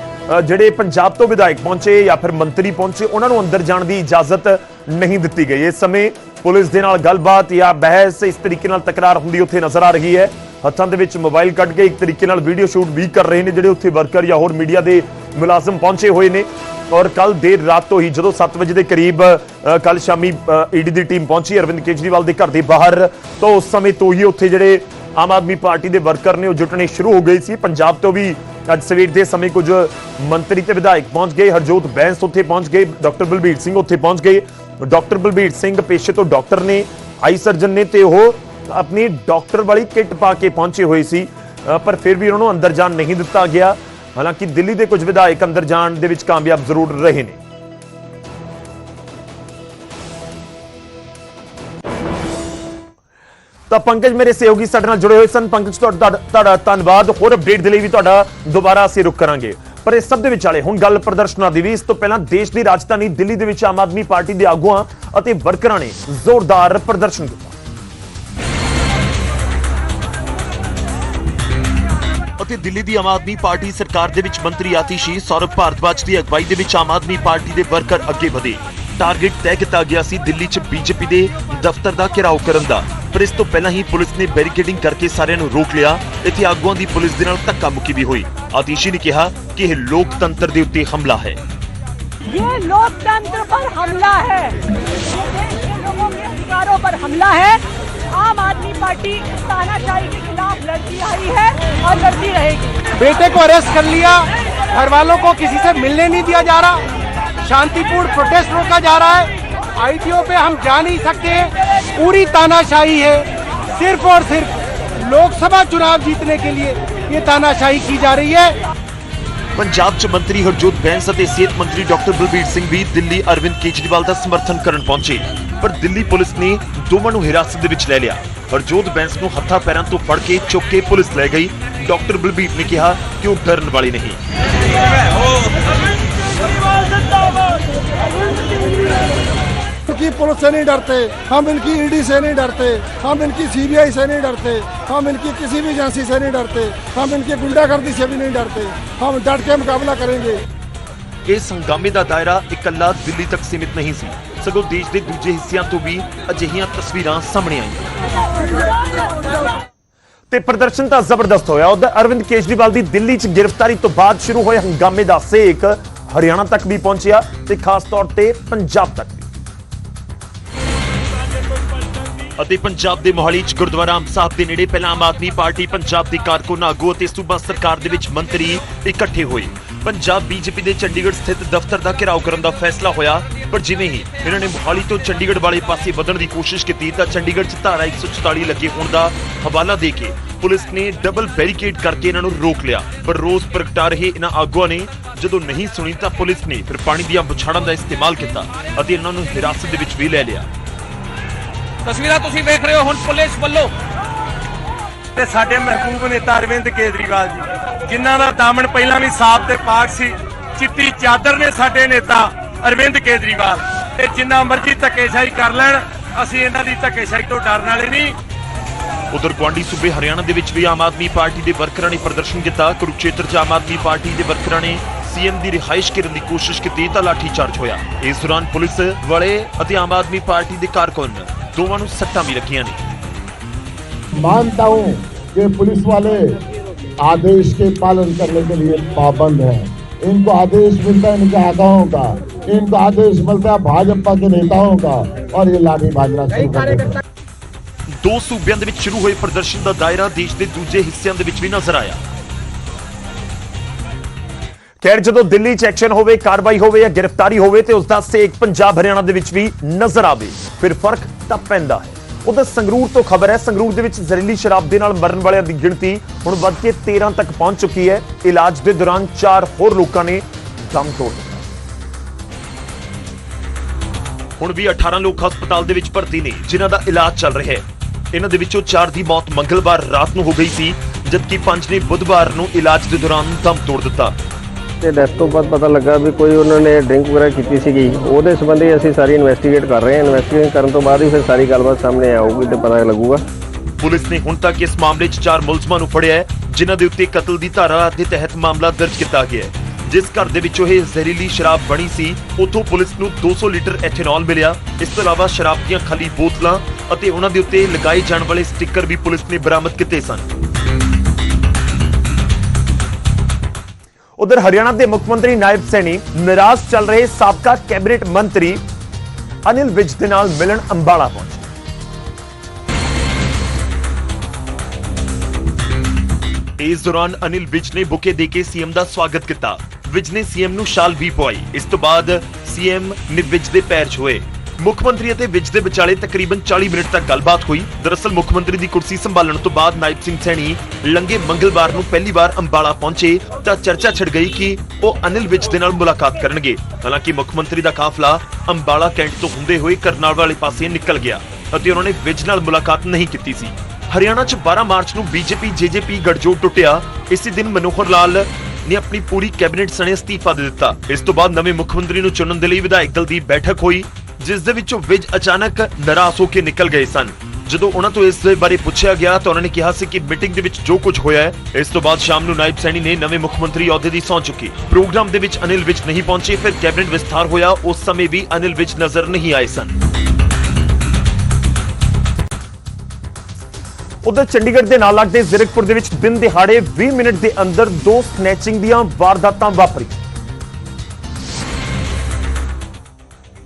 ਜਿਹੜੇ ਪੰਜਾਬ ਤੋਂ ਵਿਧਾਇਕ ਪਹੁੰਚੇ ਜਾਂ ਫਿਰ ਮੰਤਰੀ ਪਹੁੰਚੇ, ਉਹਨਾਂ ਨੂੰ ਅੰਦਰ ਜਾਣ ਦੀ ਇਜਾਜ਼ਤ ਨਹੀਂ ਦਿੱਤੀ ਗਈ। ਇਸ ਸਮੇਂ ਪੁਲਿਸ ਦੇ ਨਾਲ ਗੱਲਬਾਤ ਜਾਂ ਬਹਿਸ ਇਸ ਤਰੀਕੇ ਨਾਲ ਤਕਰਾਰ ਹੁੰਦੀ ਉੱਥੇ ਨਜ਼ਰ ਆ ਰਹੀ ਹੈ। ਹੱਥਾਂ ਦੇ ਵਿੱਚ ਮੋਬਾਈਲ ਕੱਢ ਕੇ ਇੱਕ ਤਰੀਕੇ ਨਾਲ ਵੀਡੀਓ ਸ਼ੂਟ ਵੀ ਕਰ ਰਹੇ ਨੇ, ਜਿਹੜੇ ਉੱਥੇ ਵਰਕਰ ਜਾਂ ਹੋਰ ਮੀਡੀਆ ਦੇ ਮੁਲਾਜ਼ਮ ਪਹੁੰਚੇ ਹੋਏ ਨੇ ਔਰ ਕੱਲ ਦੇਰ ਰਾਤ ਤੋਂ ਹੀ ਜਦੋਂ 7 ਵਜੇ ਦੇ ਕਰੀਬ ਕੱਲ ਸ਼ਾਮੀ ਈਡੀ ਦੀ ਟੀਮ ਪਹੁੰਚੀ, ਅਰਵਿੰਦ ਕੇਜਰੀਵਾਲ ਦੇ ਘਰ ਦੇ ਬਾਹਰ, ਤਾਂ ਉਸ ਸਮੇਂ ਤੋਂ ਹੀ ਉੱਥੇ ਜਿਹੜੇ ਆਮ ਆਦਮੀ ਪਾਰਟੀ ਦੇ ਵਰਕਰ ਨੇ ਉਹ ਜੁਟਣੇ ਸ਼ੁਰੂ ਹੋ ਗਏ ਸੀ। ਪੰਜਾਬ ਤੋਂ ਵੀ ਅੱਜ ਸਵੇਰ ਦੇ ਸਮੇਂ ਕੁਝ ਮੰਤਰੀ ਤੇ ਵਿਧਾਇਕ ਪਹੁੰਚ ਗਏ, ਹਰਜੋਤ ਬੈਂਸ ਉੱਥੇ ਪਹੁੰਚ ਗਏ, ਡਾਕਟਰ ਬਲਬੀਰ ਸਿੰਘ ਉੱਥੇ ਪਹੁੰਚ ਗਏ। ਡਾਕਟਰ ਬਲਬੀਰ ਸਿੰਘ ਪੇਸ਼ੇ ਤੋਂ ਡਾਕਟਰ ਨੇ ਆਈ ਸਰਜਨ ਨੇ ਤੇ ਉਹ ਆਪਣੀ ਡਾਕਟਰ ਵਾਲੀ ਕਿੱਟ ਪਾ ਕੇ ਪਹੁੰਚੇ ਹੋਏ ਸੀ ਪਰ ਫਿਰ ਵੀ ਉਹਨਾਂ ਨੂੰ ਅੰਦਰ ਜਾਣ ਨਹੀਂ ਦਿੱਤਾ ਗਿਆ। ਹਾਲਾਂਕਿ ਦਿੱਲੀ ਦੇ ਕੁਝ ਵਿਧਾਇਕ ਅੰਦਰ ਜਾਣ ਦੇ ਵਿੱਚ ਕਾਮਯਾਬ ਜ਼ਰੂਰ ਰਹੇ ਨੇ। ਤਾਂ ਪੰਕਜ ਮੇਰੇ ਸਹਿਯੋਗੀ ਸਾਡੇ ਨਾਲ ਜੁੜੇ ਹੋਏ ਸਨ। ਪੰਕਜ ਤੁਹਾਡਾ ਤੁਹਾਡਾ- ਤੁਹਾਡਾ ਧੰਨਵਾਦ। ਹੋਰ ਅਪਡੇਟ ਦੇ ਲਈ ਵੀ ਤੁਹਾਡਾ ਦੁਬਾਰਾ ਅਸੀਂ ਰੁਕ ਕਰਾਂਗੇ। ਪਰ ਇਸ ਸਭ ਦੇ ਵਿਚਾਲੇ ਹੁਣ ਗੱਲ ਪ੍ਰਦਰਸ਼ਨਾਂ ਦੀ ਵੀ, ਇਸ ਤੋਂ ਪਹਿਲਾਂ ਦੇਸ਼ ਦੀ ਰਾਜਧਾਨੀ ਦਿੱਲੀ ਦੇ ਵਿੱਚ ਆਮ ਆਦਮੀ ਪਾਰਟੀ ਦੇ ਆਗੂਆਂ ਅਤੇ ਵਰਕਰਾਂ ਨੇ ਜ਼ੋਰਦਾਰ ਪ੍ਰਦਰਸ਼ਨ ਕੀਤਾ। ਅਤੇ ਦਿੱਲੀ ਦੀ ਆਮ ਆਦਮੀ ਪਾਰਟੀ ਸਰਕਾਰ ਦੇ ਵਿੱਚ ਮੰਤਰੀ ਆਤੀਸ਼ੀ ਸੌਰਵ ਭਾਰਦਵਾਜ ਦੀ ਅਗਵਾਈ ਦੇ ਵਿੱਚ ਆਮ ਆਦਮੀ ਪਾਰਟੀ ਦੇ ਵਰਕਰ ਅੱਗੇ ਵਧੇ ਟਾਰਗੇਟ ਤੈਅ ਕੀਤਾ ਗਿਆ ਸੀ ਦਿੱਲੀ 'ਚ ਬੀਜੇਪੀ ਦੇ ਦਫ਼ਤਰ ਦਾ ਘਿਰਾਓ ਕਰਨ ਦਾ ਪਰ ਇਸ ਤੋਂ ਪਹਿਲਾਂ ਹੀ ਪੁਲਿਸ ਨੇ ਬੈਰੀਕੇਡਿੰਗ ਕਰਕੇ ਸਾਰਿਆਂ ਨੂੰ ਰੋਕ ਲਿਆ ਇੱਥੇ ਆਗੂਆਂ ਦੀ ਪੁਲਿਸ ਦੇ ਨਾਲ ਧੱਕਾ ਮੁੱਕੀ ਵੀ ਹੋਈ ਆਤੀਸ਼ੀ ਨੇ ਕਿਹਾ ਕਿ ਇਹ ਲੋਕਤੰਤਰ ਦੇ ਉੱਤੇ ਹਮਲਾ ਹੈ ये लोकतंत्र पर हमला है ये देश के लोगों के अधिकारों पर हमला है आम आदमी पार्टी तानाशाही के खिलाफ लड़ती आई है और लड़ती रहेगी। बेटे को अरेस्ट कर लिया। घर वालों को किसी से मिलने नहीं दिया जा रहा। शांतिपूर्ण प्रोटेस्ट रोका जा रहा है। आईटीओ पे हम जा नहीं सकते पूरी तानाशाही है। सिर्फ़ और सिर्फ़ लोकसभा चुनाव जीतने के लिए ये तानाशाही की जा रही है। ਪੰਜਾਬ 'ਚ ਮੰਤਰੀ ਹਰਜੋਤ ਬੈਂਸ ਅਤੇ ਸਿਹਤ ਮੰਤਰੀ ਡਾਕਟਰ ਬਲਬੀਰ ਸਿੰਘ ਵੀ ਦਿੱਲੀ ਅਰਵਿੰਦ ਕੇਜਰੀਵਾਲ ਦਾ ਸਮਰਥਨ ਕਰਨ ਪਹੁੰਚੇ। ਪਰ ਦਿੱਲੀ ਪੁਲਿਸ ਨੇ ਦੋਵਾਂ ਨੂੰ ਹਿਰਾਸਤ ਦੇ ਵਿੱਚ ਲੈ ਲਿਆ। ਹਰਜੋਤ ਬੈਂਸ ਨੂੰ ਹੱਥਾਂ ਪੈਰਾਂ ਤੋਂ ਫੜ ਕੇ ਚੁੱਕ ਕੇ ਪੁਲਿਸ ਲੈ ਗਈ। ਡਾਕਟਰ ਬਲਬੀਰ ਨੇ ਕਿਹਾ ਕਿ ਉਹ ਡਰਨ ਵਾਲੀ ਨਹੀਂ। की पुलिस से नहीं डरते हम इनकी ईडी से नहीं डरते हम इनकी सीबीआई से नहीं डरते हम इनकी किसी भी एजेंसी से नहीं डरते हम इनकी गुंडागर्दी से भी नहीं डरते हम डट के मुकाबला करेंगे ਇਸ ਹੰਗਾਮੇ ਦਾ ਦਾਇਰਾ ਇਕੱਲਾ ਦਿੱਲੀ ਤੱਕ ਸੀਮਿਤ ਨਹੀਂ ਸੀ ਸਗੋਂ ਦੇਸ਼ ਦੇ ਦੂਜੇ ਹਿੱਸਿਆਂ ਤੋਂ ਵੀ ਅਜਿਹੀਆਂ ਤਸਵੀਰਾਂ ਸਾਹਮਣੇ ਆਈਆਂ ਤੇ ਪ੍ਰਦਰਸ਼ਨ ਤਾਂ ਜ਼ਬਰਦਸਤ ਹੋਇਆ ਉਧਰ ਅਰਵਿੰਦ ਕੇਜਰੀਵਾਲ ਦੀ ਦਿੱਲੀ 'ਚ ਗ੍ਰਿਫਤਾਰੀ ਤੋਂ ਬਾਅਦ ਸ਼ੁਰੂ ਹੋਏ ਹੰਗਾਮੇ ਦਾ ਸੇਕ ਹਰਿਆਣਾ ਤੱਕ ਵੀ ਪਹੁੰਚਿਆ ਤੇ ਖਾਸ ਤੌਰ ਤੇ ਪੰਜਾਬ ਤੱਕ ਅਤੇ ਪੰਜਾਬ ਦੇ ਮੋਹਾਲੀ 'ਚ ਗੁਰਦੁਆਰਾ ਆਮ ਸਾਹਿਬ ਦੇ ਨੇੜੇ ਪਹਿਲਾਂ ਆਮ ਆਦਮੀ ਪਾਰਟੀ, ਪੰਜਾਬ ਦੇ ਕਾਰਕੁਨ ਆਗੂ ਅਤੇ ਸੂਬਾ ਸਰਕਾਰ ਦੇ ਵਿੱਚ ਮੰਤਰੀ ਇਕੱਠੇ ਹੋਏ। ਪੰਜਾਬ ਬੀਜੇਪੀ ਦੇ ਚੰਡੀਗੜ੍ਹ ਸਥਿਤ ਦਫ਼ਤਰ ਦਾ ਘਿਰਾਓ ਕਰਨ ਦਾ ਫੈਸਲਾ ਹੋਇਆ, ਪਰ ਜਿਵੇਂ ਹੀ ਇਹਨਾਂ ਨੇ ਮੋਹਾਲੀ ਤੋਂ ਚੰਡੀਗੜ੍ਹ ਵਾਲੇ ਪਾਸੇ ਵਧਣ ਦੀ ਕੋਸ਼ਿਸ਼ ਕੀਤੀ, ਤਾਂ ਚੰਡੀਗੜ੍ਹ 'ਚ ਧਾਰਾ 144 ਲੱਗੇ ਹੋਣ ਦਾ ਹਵਾਲਾ ਦੇ ਕੇ ਪੁਲਿਸ ਨੇ ਡਬਲ ਬੈਰੀਕੇਡ ਕਰਕੇ ਇਹਨਾਂ ਨੂੰ ਰੋਕ ਲਿਆ। ਪਰ ਰੋਸ ਪ੍ਰਗਟਾ ਰਹੇ ਇਹਨਾਂ ਆਗੂਆਂ ਨੇ, ਜਦੋਂ ਨਹੀਂ ਸੁਣੀ ਤਾਂ ਪੁਲਿਸ ਨੇ ਫਿਰ ਪਾਣੀ ਦੀਆਂ ਬੁਛਾੜਾਂ ਦਾ ਇਸਤੇਮਾਲ ਕੀਤਾ ਅਤੇ ਇਹਨਾਂ ਨੂੰ ਹਿਰਾਸਤ ਦੇ ਵਿੱਚ ਵੀ ਲੈ ਲਿਆ। ਤਸਵੀਰਾਂ ਤੁਸੀਂ ਵੇਖ ਰਹੇ ਹੋ ਹੁਣ ਪੁਲਿਸ ਵੱਲੋਂ। ਤੇ ਸਾਡੇ ਮਹਿਬੂਬ ਨੇਤਾ ਅਰਵਿੰਦ ਕੇਜਰੀਵਾਲ ਜੀ ਜਿਨ੍ਹਾਂ ਦਾ ਦਾਮਨ ਪਹਿਲਾਂ ਵੀ ਸਾਫ਼ ਤੇ ਪਾਕ ਸੀ ਚਿੱਟੀ ਚਾਦਰ ਨੇ ਸਾਡੇ ਨੇਤਾ ਅਰਵਿੰਦ ਕੇਜਰੀਵਾਲ। ਤੇ ਜਿੰਨਾ ਮਰਜ਼ੀ ਧੱਕੇਸ਼ਾਹੀ ਕਰ ਲੈਣ ਅਸੀਂ ਇਹਨਾਂ ਦੀ ਧੱਕੇਸ਼ਾਹੀ ਤੋਂ ਡਰਨ ਵਾਲੇ ਨਹੀਂ। ਉਧਰ ਗੁਆਂਢੀ ਸੂਬੇ ਹਰਿਆਣਾ ਦੇ ਵਿੱਚ ਵੀ ਆਮ ਆਦਮੀ ਪਾਰਟੀ ਦੇ ਵਰਕਰਾਂ ਨੇ ਪ੍ਰਦਰਸ਼ਨ ਕੀਤਾ। ਕੁਰੂਕਸ਼ੇਤਰ 'ਚ ਆਮ ਆਦਮੀ ਪਾਰਟੀ ਦੇ ਵਰਕਰਾਂ ਨੇ ਸੀਐਮ ਦੀ ਰਿਹਾਇਸ਼ ਕਰਨ ਦੀ ਕੋਸ਼ਿਸ਼ ਕੀਤੀ ਤਾਂ ਲਾਠੀ ਚਾਰਜ ਹੋਇਆ ਇਸ ਦੌਰਾਨ ਪੁਲਿਸ ਵਾਲੇ ਅਤੇ ਆਮ ਆਦਮੀ ਪਾਰਟੀ ਦੇ ਕਾਰਕੁਨ ਦੋਵਾਂ ਨੂੰ ਸੱਟਾਂ ਵੀ ਲੱਗੀਆਂ ਨੇ मानता हूं कि पुलिस वाले आदेश के पालन करने के लिए पाबंद हैं इनको आदेश मिलता है इनके आगाओं का इनको आदेश मिलता है भाजपा के नेताओं का और ये लाठी भाजना शुरू कर देते हैं ਦੋ ਸੂਬਿਆਂ ਦੇ ਵਿੱਚ ਸ਼ੁਰੂ ਹੋਏ ਪ੍ਰਦਰਸ਼ਨ ਦਾ ਦਾਇਰਾ ਦੇਸ਼ ਦੇ ਦੂਜੇ ਹਿੱਸਿਆਂ ਦੇ ਵਿੱਚ ਵੀ ਨਜ਼ਰ ਆਇਆ ਖੈਰ, ਜਦੋਂ ਦਿੱਲੀ 'ਚ ਐਕਸ਼ਨ ਹੋਵੇ, ਕਾਰਵਾਈ ਹੋਵੇ ਜਾਂ ਗ੍ਰਿਫਤਾਰੀ ਹੋਵੇ ਤੇ ਉਸ ਦਾ ਸੇਕ ਪੰਜਾਬ ਹਰਿਆਣਾ ਦੇ ਵਿੱਚ ਵੀ ਨਜ਼ਰ ਆਵੇ, ਫਿਰ ਫ਼ਰਕ ਤਾਂ ਪੈਂਦਾ ਹੈ। ਉਧਰ ਸੰਗਰੂਰ ਤੋਂ ਖਬਰ ਹੈ, ਸੰਗਰੂਰ ਦੇ ਵਿੱਚ ਜ਼ਹਿਰੀਲੀ ਸ਼ਰਾਬ ਦੇ ਨਾਲ ਮਰਨ ਵਾਲਿਆਂ ਦੀ ਗਿਣਤੀ ਹੁਣ ਵੱਧ ਕੇ 13 ਤੱਕ ਪਹੁੰਚ ਚੁੱਕੀ ਹੈ। ਇਲਾਜ ਦੇ ਦੌਰਾਨ ਚਾਰ ਹੋਰ ਲੋਕਾਂ ਨੇ ਦਮ ਤੋੜ ਦਿੱਤਾ। ਹੁਣ ਵੀ 18 ਲੋਕ ਹਸਪਤਾਲ ਦੇ ਵਿੱਚ ਭਰਤੀ ਨੇ, ਜਿਨ੍ਹਾਂ ਦਾ ਇਲਾਜ ਚੱਲ ਰਿਹਾ ਹੈ। ਇਹਨਾਂ ਦੇ ਵਿੱਚੋਂ 4 ਦੀ ਮੌਤ ਮੰਗਲਵਾਰ ਰਾਤ ਨੂੰ ਹੋ ਗਈ ਸੀ, ਜਦਕਿ 5 ਨੇ ਬੁੱਧਵਾਰ ਨੂੰ ਇਲਾਜ ਦੇ ਦੌਰਾਨ ਦਮ ਤੋੜ ਦਿੱਤਾ। ਤੇ ਡੈਥ ਤੋਂ ਬਾਅਦ ਪਤਾ ਲੱਗਾ ਵੀ ਕੋਈ ਉਹਨਾਂ ਨੇ ਡਰਿੰਕ ਵਗੈਰਾ ਕੀਤੀ ਸੀਗੀ। ਉਹਦੇ ਸੰਬੰਧੀ ਅਸੀਂ ਸਾਰੀ ਇਨਵੈਸਟੀਗੇਟ ਕਰ ਰਹੇ ਹਾਂ। ਇਨਵੈਸਟੀਗੇਟ ਕਰਨ ਤੋਂ ਬਾਅਦ ਹੀ ਫਿਰ ਸਾਰੀ ਗੱਲਬਾਤ ਸਾਹਮਣੇ ਆਊਗੀ ਤੇ ਪਤਾ ਲੱਗੂਗਾ। ਪੁਲਿਸ ਨੇ ਹੁਣ ਤੱਕ ਇਸ ਮਾਮਲੇ 'ਚ ਚਾਰ ਮੁਲਜ਼ਮਾਂ ਨੂੰ ਫੜਿਆ ਹੈ, ਜਿਨ੍ਹਾਂ ਦੇ ਉੱਤੇ ਕਤਲ ਦੀ ਧਾਰਾ ਦੇ ਤਹਿਤ ਮਾਮਲਾ ਦਰਜ ਕੀਤਾ ਗਿਆ ਹੈ। ਜਿਸ ਘਰ ਦੇ ਵਿੱਚੋਂ ਇਹ ਜ਼ਹਿਰੀਲੀ ਸ਼ਰਾਬ ਬਣੀ ਸੀ, ਉੱਥੋਂ ਪੁਲਿਸ ਨੂੰ 200 ਲੀਟਰ ਐਥੇਨੋਲ ਮਿਲਿਆ। ਇਸ ਤੋਂ ਇਲਾਵਾ ਸ਼ਰਾਬ ਦੀਆਂ ਖਾਲੀ ਬੋਤਲਾਂ ਅਤੇ ਉਹਨਾਂ ਦੇ ਉੱਤੇ ਲਗਾਏ ਜਾਣ ਵਾਲੇ ਸਟicker ਵੀ ਪੁਲਿਸ ਨੇ ਬਰਾਮਦ ਕੀਤੇ ਸਨ। ਉਧਰ ਹਰਿਆਣਾ ਦੇ ਮੁੱਖ ਮੰਤਰੀ ਨਾਇਬ ਸੈਣੀ ਨਿਰਾਸ਼ ਚੱਲ ਰਹੇ ਸਾਬਕਾ ਕੈਬਨਿਟ ਮੰਤਰੀ ਅਨਿਲ ਵਿਜ ਦੇ ਨਾਲ ਮਿਲਣ ਅੰਬਾਲਾ ਪਹੁੰਚੇ ਇਸ ਦੌਰਾਨ ਅਨਿਲ ਵਿਜ ਨੇ ਬੁਕੇ ਦੇ ਕੇ ਸੀਐਮ ਦਾ ਸਵਾਗਤ ਕੀਤਾ ਵਿਜ ਨੇ ਸੀਐਮ ਨੂੰ ਸ਼ਾਲ ਵੀ ਪਵਾਈ ਇਸ ਤੋਂ ਬਾਅਦ ਸੀਐਮ ਨੇ ਵਿਜ ਦੇ ਪੈਰ ਛੋਏ ਮੁੱਖ ਮੰਤਰੀ ਅਤੇ ਵਿਜ ਦੇ ਵਿਚਾਲੇ ਤਕਰੀਬਨ 40 ਮਿੰਟ ਤੱਕ ਗੱਲਬਾਤ ਹੋਈ। ਦਰਅਸਲ ਮੁੱਖ ਮੰਤਰੀ ਦੀ ਕੁਰਸੀ ਸੰਭਾਲਣ ਤੋਂ ਬਾਅਦ ਨਾਇਬ ਸਿੰਘ ਸੈਣੀ ਲੰਗੇ ਮੰਗਲਵਾਰ ਨੂੰ ਪਹਿਲੀ ਵਾਰ ਅੰਬਾਲਾ ਪਹੁੰਚੇ ਤਾਂ ਚਰਚਾ ਛਿੜ ਗਈ ਕਿ ਉਹ ਅਨਿਲ ਵਿਜ ਦੇ ਨਾਲ ਮੁਲਾਕਾਤ ਕਰਨਗੇ। ਹਾਲਾਂਕਿ ਮੁੱਖ ਮੰਤਰੀ ਦਾ ਕਾਫਲਾ ਅੰਬਾਲਾ ਕੈਂਟ ਤੋਂ ਹੁੰਦੇ ਹੋਏ ਕਰਨਾਲ ਵਾਲੇ ਪਾਸੇ ਨਿਕਲ ਗਿਆ ਅਤੇ ਉਹਨਾਂ ਨੇ ਵਿਜ ਨਾਲ ਮੁਲਾਕਾਤ ਨਹੀਂ ਕੀਤੀ ਸੀ। ਹਰਿਆਣਾ 'ਚ 12 ਮਾਰਚ ਨੂੰ ਬੀਜੇਪੀ, ਜੇਜੇਪੀ ਗੜਜੋੜ ਟੁੱਟਿਆ। ਇਸੇ ਦਿਨ ਮਨੋਹਰ ਲਾਲ ਨੇ ਆਪਣੀ ਪੂਰੀ ਕੈਬਨਿਟ ਸਣੇ ਅਸਤੀਫਾ ਦੇ ਦਿੱਤਾ। ਇਸ ਤੋਂ ਬਾਅਦ ਨਵੇਂ ਮੁੱਖ ਮੰਤਰੀ ਨੂੰ ਚੁਣਨ ਦੇ ਲਈ ਵਿਧਾਇਕ ਦਲ ਦੀ ਬੈਠਕ ਹੋਈ। ਜਿਸ ਦੇ ਵਿੱਚੋਂ ਵਿਜ ਅਚਾਨਕ ਨਾਰਾਜ਼ ਹੋ ਕੇ ਨਿਕਲ ਗਏ ਸਨ। ਜਦੋਂ ਉਹਨਾਂ ਤੋਂ ਇਸ ਬਾਰੇ ਪੁੱਛਿਆ ਗਿਆ ਤਾਂ ਉਹਨਾਂ ਨੇ ਕਿਹਾ ਸੀ ਕਿ ਮੀਟਿੰਗ ਦੇ ਵਿੱਚ ਜੋ ਕੁਝ ਹੋਇਆ ਹੈ, ਇਸ ਤੋਂ ਬਾਅਦ ਸ਼ਾਮ ਨੂੰ ਨਾਇਬ ਸੈਣੀ ਨੇ ਨਵੇਂ ਮੁੱਖ ਮੰਤਰੀ ਅਹੁਦੇ ਦੀ ਸਹੁੰ ਚੁੱਕੀ। ਪ੍ਰੋਗਰਾਮ ਦੇ ਵਿੱਚ ਅਨਿਲ ਵਿਜ ਨਹੀਂ ਪਹੁੰਚੇ, ਫਿਰ ਕੈਬਨਿਟ ਵਿਸਥਾਰ ਹੋਇਆ। ਉਸ ਸਮੇਂ ਵੀ ਅਨਿਲ ਵਿਜ ਨਜ਼ਰ ਨਹੀਂ ਆਏ ਸਨ। ਉਧਰ ਚੰਡੀਗੜ੍ਹ ਦੇ ਨਾਲ ਲੱਗਦੇ ਜ਼ੀਰਕਪੁਰ ਦੇ ਵਿੱਚ ਦਿਨ ਦਿਹਾੜੇ 20 ਮਿੰਟ ਦੇ ਅੰਦਰ ਦੋ ਸਨੈਚਿੰਗ ਦੀਆਂ ਵਾਰਦਾਤਾਂ ਵਾਪਰੀਆਂ।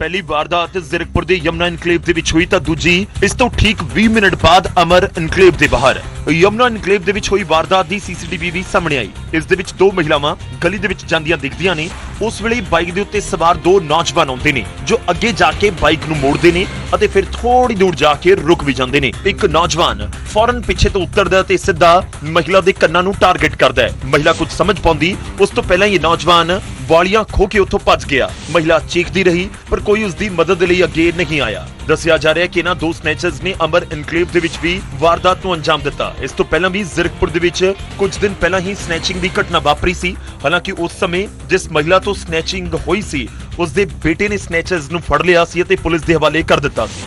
ਪਹਿਲੀ ਵਾਰਦਾਤ ਜ਼ੀਰਕਪੁਰ ਦੇ ਯਮਨਾ ਇਨਕਲੇਵ ਦੇ ਵਿੱਚ ਹੋਈ ਤਾਂ ਦੂਜੀ ਇਸ ਤੋਂ ਠੀਕ 20 ਮਿੰਟ ਬਾਅਦ ਅਮਰ ਇਨਕਲੇਵ ਦੇ ਬਾਹਰ। ਯਮਨਾ ਇਨਕਲੇਵ ਦੇ ਵਿੱਚ ਹੋਈ ਵਾਰਦਾਤ ਦੀ ਸੀਸੀਟੀਵੀ ਵੀ ਸਾਹਮਣੇ ਆਈ। ਇਸ ਦੇ ਵਿੱਚ ਦੋ ਮਹਿਲਾਵਾਂ ਗਲੀ ਦੇ ਵਿੱਚ ਜਾਂਦੀਆਂ ਦਿਖਦੀਆਂ ਨੇ। ਉਸ ਵੇਲੇ ਬਾਈਕ ਦੇ ਉੱਤੇ ਸਵਾਰ ਦੋ ਨੌਜਵਾਨ ਆਉਂਦੇ ਨੇ, ਜੋ ਅੱਗੇ ਜਾ ਕੇ ਬਾਈਕ ਨੂੰ ਮੋੜਦੇ ਨੇ ਅਤੇ ਫਿਰ ਥੋੜੀ ਦੂਰ ਜਾ ਕੇ ਰੁਕ ਵੀ ਜਾਂਦੇ ਨੇ। ਇੱਕ ਨੌਜਵਾਨ ਫੌਰਨ ਪਿੱਛੇ ਤੋਂ ਉਤਰਦਾ ਤੇ ਸਿੱਧਾ ਮਹਿਲਾ ਦੇ ਕੰਨਾਂ ਨੂੰ ਟਾਰਗੇਟ ਕਰਦਾ ਹੈ। ਮਹਿਲਾ ਕੁਝ ਸਮਝ ਪਾਉਂਦੀ, ਉਸ ਤੋਂ ਪਹਿਲਾਂ ਇਹ ਨੌਜਵਾਨ ਵਾਲੀਆਂ ਖੋ ਕੇ ਉੱਥੋਂ ਭੱਜ ਗਿਆ। ਮਹਿਲਾ ਚੀਖਦੀ ਰਹੀ, ਪਰ ਕੋਈ ਉਸ ਦੀ ਮਦਦ ਲਈ ਅੱਗੇ ਨਹੀਂ ਆਇਆ। ਦੱਸਿਆ ਜਾ ਰਿਹਾ ਹੈ ਕਿ ਇਹਨਾਂ ਦੋ ਸਨੈਚਰਸ ਨੇ ਅਮਰ ਇਨਕਲੇਵ ਦੇ ਵਿੱਚ ਵੀ ਵਾਰਦਾਤ ਨੂੰ ਅੰਜਾਮ ਦਿੱਤਾ। ਇਸ ਤੋਂ ਪਹਿਲਾਂ ਵੀ ਜ਼ੀਰਕਪੁਰ ਦੇ ਵਿੱਚ ਕੁਝ ਦਿਨ ਪਹਿਲਾਂ ਹੀ ਸਨੈਚਿੰਗ ਦੀ ਘਟਨਾ ਵਾਪਰੀ ਸੀ। ਹਾਲਾਂਕਿ ਉਸ ਸਮੇਂ ਜਿਸ ਮਹਿਲਾ ਤੋਂ ਸਨੈਚਿੰਗ ਹੋਈ ਸੀ, ਉਸ ਦੇ ਬੇਟੇ ਨੇ ਸਨੈਚਰਸ ਨੂੰ ਫੜ ਲਿਆ ਸੀ ਅਤੇ ਪੁਲਿਸ ਦੇ ਹਵਾਲੇ ਕਰ ਦਿੱਤਾ ਸੀ।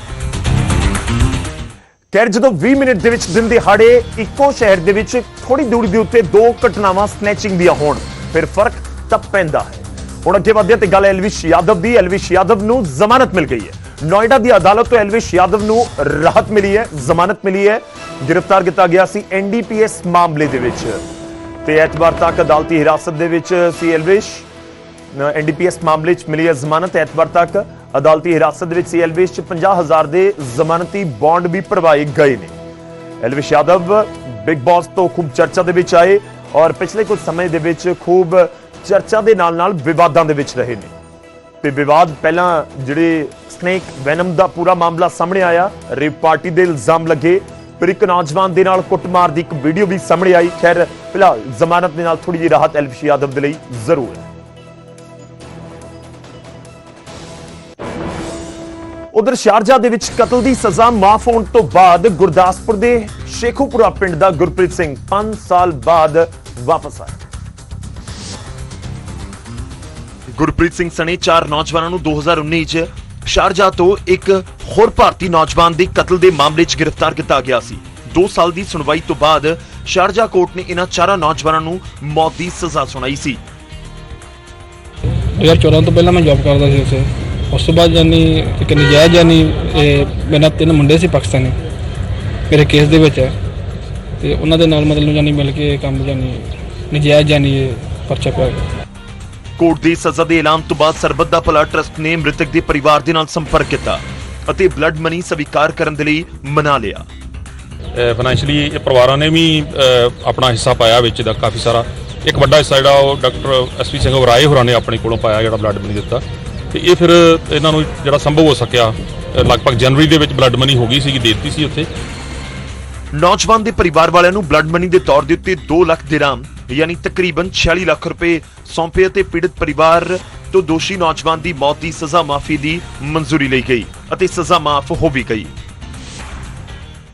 ਖੈਰ, ਜਦੋਂ 20 ਮਿੰਟ ਦੇ ਵਿੱਚ ਦਿਨ ਦਿਹਾੜੇ ਇੱਕੋ ਸ਼ਹਿਰ ਦੇ ਵਿੱਚ ਥੋੜੀ ਦੂਰੀ ਦੇ ਉੱਤੇ ਦੋ ਘਟਨਾਵਾਂ ਸਨੈਚਿੰਗ ਦੀਆਂ ਹੋਣ, ਫਿਰ ਫ਼ਰਕ ਤਾਂ ਪੈਂਦਾ ਹੈ। ਹੁਣ ਅੱਗੇ ਵਧਦੇ ਤੇ ਗੱਲ ਐਲਵਿਸ਼ ਯਾਦਵ ਦੀ। ਐਲਵਿਸ਼ ਯਾਦਵ ਨੂੰ ਜ਼ਮਾਨਤ ਮਿਲ ਗਈ ਹੈ। ਨੋਇਡਾ ਦੀ ਅਦਾਲਤ ਤੋਂ ਐਲਵਿਸ਼ ਯਾਦਵ ਨੂੰ ਰਾਹਤ ਮਿਲੀ ਹੈ, ਜ਼ਮਾਨਤ ਮਿਲੀ ਹੈ। ਗ੍ਰਿਫਤਾਰ ਕੀਤਾ ਗਿਆ ਸੀ ਐਨਡੀਪੀਐਸ ਮਾਮਲੇ ਦੇ ਵਿੱਚ। ਤੇ ਐਤਵਾਰ ਤੱਕ ਅਦਾਲਤੀ ਹਿਰਾਸਤ ਦੇ ਵਿੱਚ ਸੀ ਐਲਵਿਸ਼। ਐਨਡੀਪੀਐਸ ਮਾਮਲੇ 'ਚ ਮਿਲੀ ਹੈ ਜ਼ਮਾਨਤ। ਐਤਵਾਰ ਤੱਕ ਅਦਾਲਤੀ ਹਿਰਾਸਤ ਦੇ ਵਿੱਚ ਸੀ ਐਲਵਿਸ਼। 'ਚ 50000 ਦੇ ਜ਼ਮਾਨਤੀ ਬੌਂਡ ਵੀ ਭਰਵਾਏ ਗਏ ਨੇ। ਐਲਵਿਸ਼ ਯਾਦਵ ਬਿਗ ਬਾਸ ਤੋਂ ਖੂਬ ਚਰਚਾ ਦੇ ਵਿੱਚ ਆਏ ਔਰ ਪਿਛਲੇ ਕੁਝ ਸਮੇਂ ਦੇ ਵਿੱਚ ਖੂਬ ਚਰਚਾ ਦੇ ਨਾਲ ਨਾਲ ਵਿਵਾਦਾਂ ਦੇ ਵਿੱਚ ਰਹੇ ਨੇ। ਤੇ ਵਿਵਾਦ ਪਹਿਲਾਂ ਜਿਹੜੇ ਸਨੇਕ ਵੈਨਮ ਦਾ ਪੂਰਾ ਮਾਮਲਾ ਸਾਹਮਣੇ ਆਇਆ। ਰੇਪ ਪਾਰਟੀ ਦੇ ਇਲਜ਼ਾਮ ਲੱਗੇ। ਫਿਰ ਇੱਕ ਨੌਜਵਾਨ ਦੇ ਨਾਲ ਕੁੱਟਮਾਰ ਦੀ ਇੱਕ ਵੀਡੀਓ ਵੀ ਸਾਹਮਣੇ ਆਈ। ਖੈਰ, ਫਿਲਹਾਲ ਜ਼ਮਾਨਤ ਦੇ ਨਾਲ ਥੋੜੀ ਜਿਹੀ ਰਾਹਤ ਐਲਵਿਸ਼ ਯਾਦਵ ਦੇ ਲਈ ਜ਼ਰੂਰ ਹੈ। ਉਧਰ ਸ਼ਾਰਜਾ ਦੇ ਵਿੱਚ ਕਤਲ ਦੀ ਸਜ਼ਾ ਮਾਫ ਹੋਣ ਤੋਂ ਬਾਅਦ ਗੁਰਦਾਸਪੁਰ ਦੇ ਸ਼ੇਖੂਪੁਰਾ ਪਿੰਡ ਦਾ ਗੁਰਪ੍ਰੀਤ ਸਿੰਘ 5 ਸਾਲ ਬਾਅਦ ਵਾਪਸ ਆਇਆ। ਗੁਰਪ੍ਰੀਤ ਸਿੰਘ ਸਣੇ ਚਾਰ ਨੌਜਵਾਨਾਂ ਨੂੰ 2019 ਚ ਸ਼ਾਰਜਾ ਤੋਂ ਇੱਕ ਹੋਰ ਭਾਰਤੀ ਨੌਜਵਾਨ ਦੇ ਕਤਲ ਦੇ ਮਾਮਲੇ 'ਚ ਗ੍ਰਿਫਤਾਰ ਕੀਤਾ ਗਿਆ ਸੀ। 2 ਸਾਲ ਦੀ ਸੁਣਵਾਈ ਤੋਂ ਬਾਅਦ ਸ਼ਾਰਜਾ ਕੋਰਟ ਨੇ ਇਹਨਾਂ ਚਾਰਾਂ ਨੌਜਵਾਨਾਂ ਨੂੰ ਮੌਤ ਦੀ ਸਜ਼ਾ ਸੁਣਾਈ ਸੀ। 2014 ਤੋਂ ਪਹਿਲਾਂ ਮੈਂ ਜੌਬ ਕਰਦਾ ਸੀ ਉੱਥੇ। ਉਸ ਤੋਂ ਬਾਅਦ ਜਾਨੀ ਇੱਕ ਨਜਾਇਜ਼ ਜਾਨੀ ਇਹ ਮੇਰੇ ਨਾਲ ਤਿੰਨ ਮੁੰਡੇ ਸੀ ਪਾਕਿਸਤਾਨੀ, ਮੇਰੇ ਕੇਸ ਦੇ ਵਿੱਚ। ਹੈ ਤੇ ਉਹਨਾਂ ਦੇ ਨਾਲ ਮਤਲਬ ਜਾਨੀ ਮਿਲ ਕੇ ਕੰਮ ਜਾਨੀ, ਨਜਾਇਜ਼ ਜਾਨੀ ਇਹ ਪਰਚਾ ਪਿਆ ਗਿਆ। ਕੋਰਟ ਦੀ ਸਜ਼ਾ ਦੇ ਐਲਾਨ ਤੋਂ ਬਾਅਦ ਸਰਬੱਤ ਦਾ ਭਲਾ ਟਰਸਟ ਨੇ ਮ੍ਰਿਤਕ ਦੇ ਪਰਿਵਾਰ ਦੇ ਨਾਲ ਸੰਪਰਕ ਕੀਤਾ ਅਤੇ ਬਲੱਡ ਮਨੀ ਸਵੀਕਾਰ ਕਰਨ ਦੇ ਲਈ ਮਨਾ ਲਿਆ। ਫਾਈਨੈਂਸ਼ਲੀ ਪਰਿਵਾਰਾਂ ਨੇ ਵੀ ਆਪਣਾ ਹਿੱਸਾ ਪਾਇਆ ਵਿੱਚ ਦਾ ਕਾਫੀ ਸਾਰਾ। ਇੱਕ ਵੱਡਾ ਹਿੱਸਾ ਜਿਹੜਾ ਉਹ ਡਾਕਟਰ ਐਸਪੀ ਸਿੰਘ ਵਰਾਏ ਹੋਰਾਂ ਨੇ ਆਪਣੇ ਕੋਲੋਂ ਪਾਇਆ ਜਿਹੜਾ ਬਲੱਡ ਮਨੀ ਦਿੱਤਾ। ਤੇ ਇਹ ਫਿਰ ਇਹਨਾਂ ਨੂੰ ਜਿਹੜਾ ਸੰਭਵ ਹੋ ਸਕਿਆ ਲਗਭਗ ਜਨਵਰੀ ਦੇ ਵਿੱਚ ਬਲੱਡ ਮਨੀ ਹੋ ਗਈ ਸੀਗੀ ਦੇ ਦਿੱਤੀ ਸੀ ਉੱਥੇ। ਨੌਜਵਾਨ ਦੇ ਪਰਿਵਾਰ ਵਾਲਿਆਂ ਨੂੰ ਬਲੱਡ ਮਨੀ ਦੇ ਤੌਰ ਦੇ ਉੱਤੇ 2 ਲੱਖ ਦਿਰਾਮ ਯਾਨੀ ਤਕਰੀਬਨ 46 ਲੱਖ ਰੁਪਏ ਸੌਂਪੇ ਅਤੇ ਪੀੜਤ ਪਰਿਵਾਰ ਤੋਂ ਦੋਸ਼ੀ ਨੌਜਵਾਨ ਦੀ ਮੌਤ ਦੀ ਸਜ਼ਾ ਮਾਫੀ ਦੀ ਮਨਜ਼ੂਰੀ ਲਈ ਗਈ ਅਤੇ ਸਜ਼ਾ ਮਾਫ ਹੋ ਵੀ ਗਈ।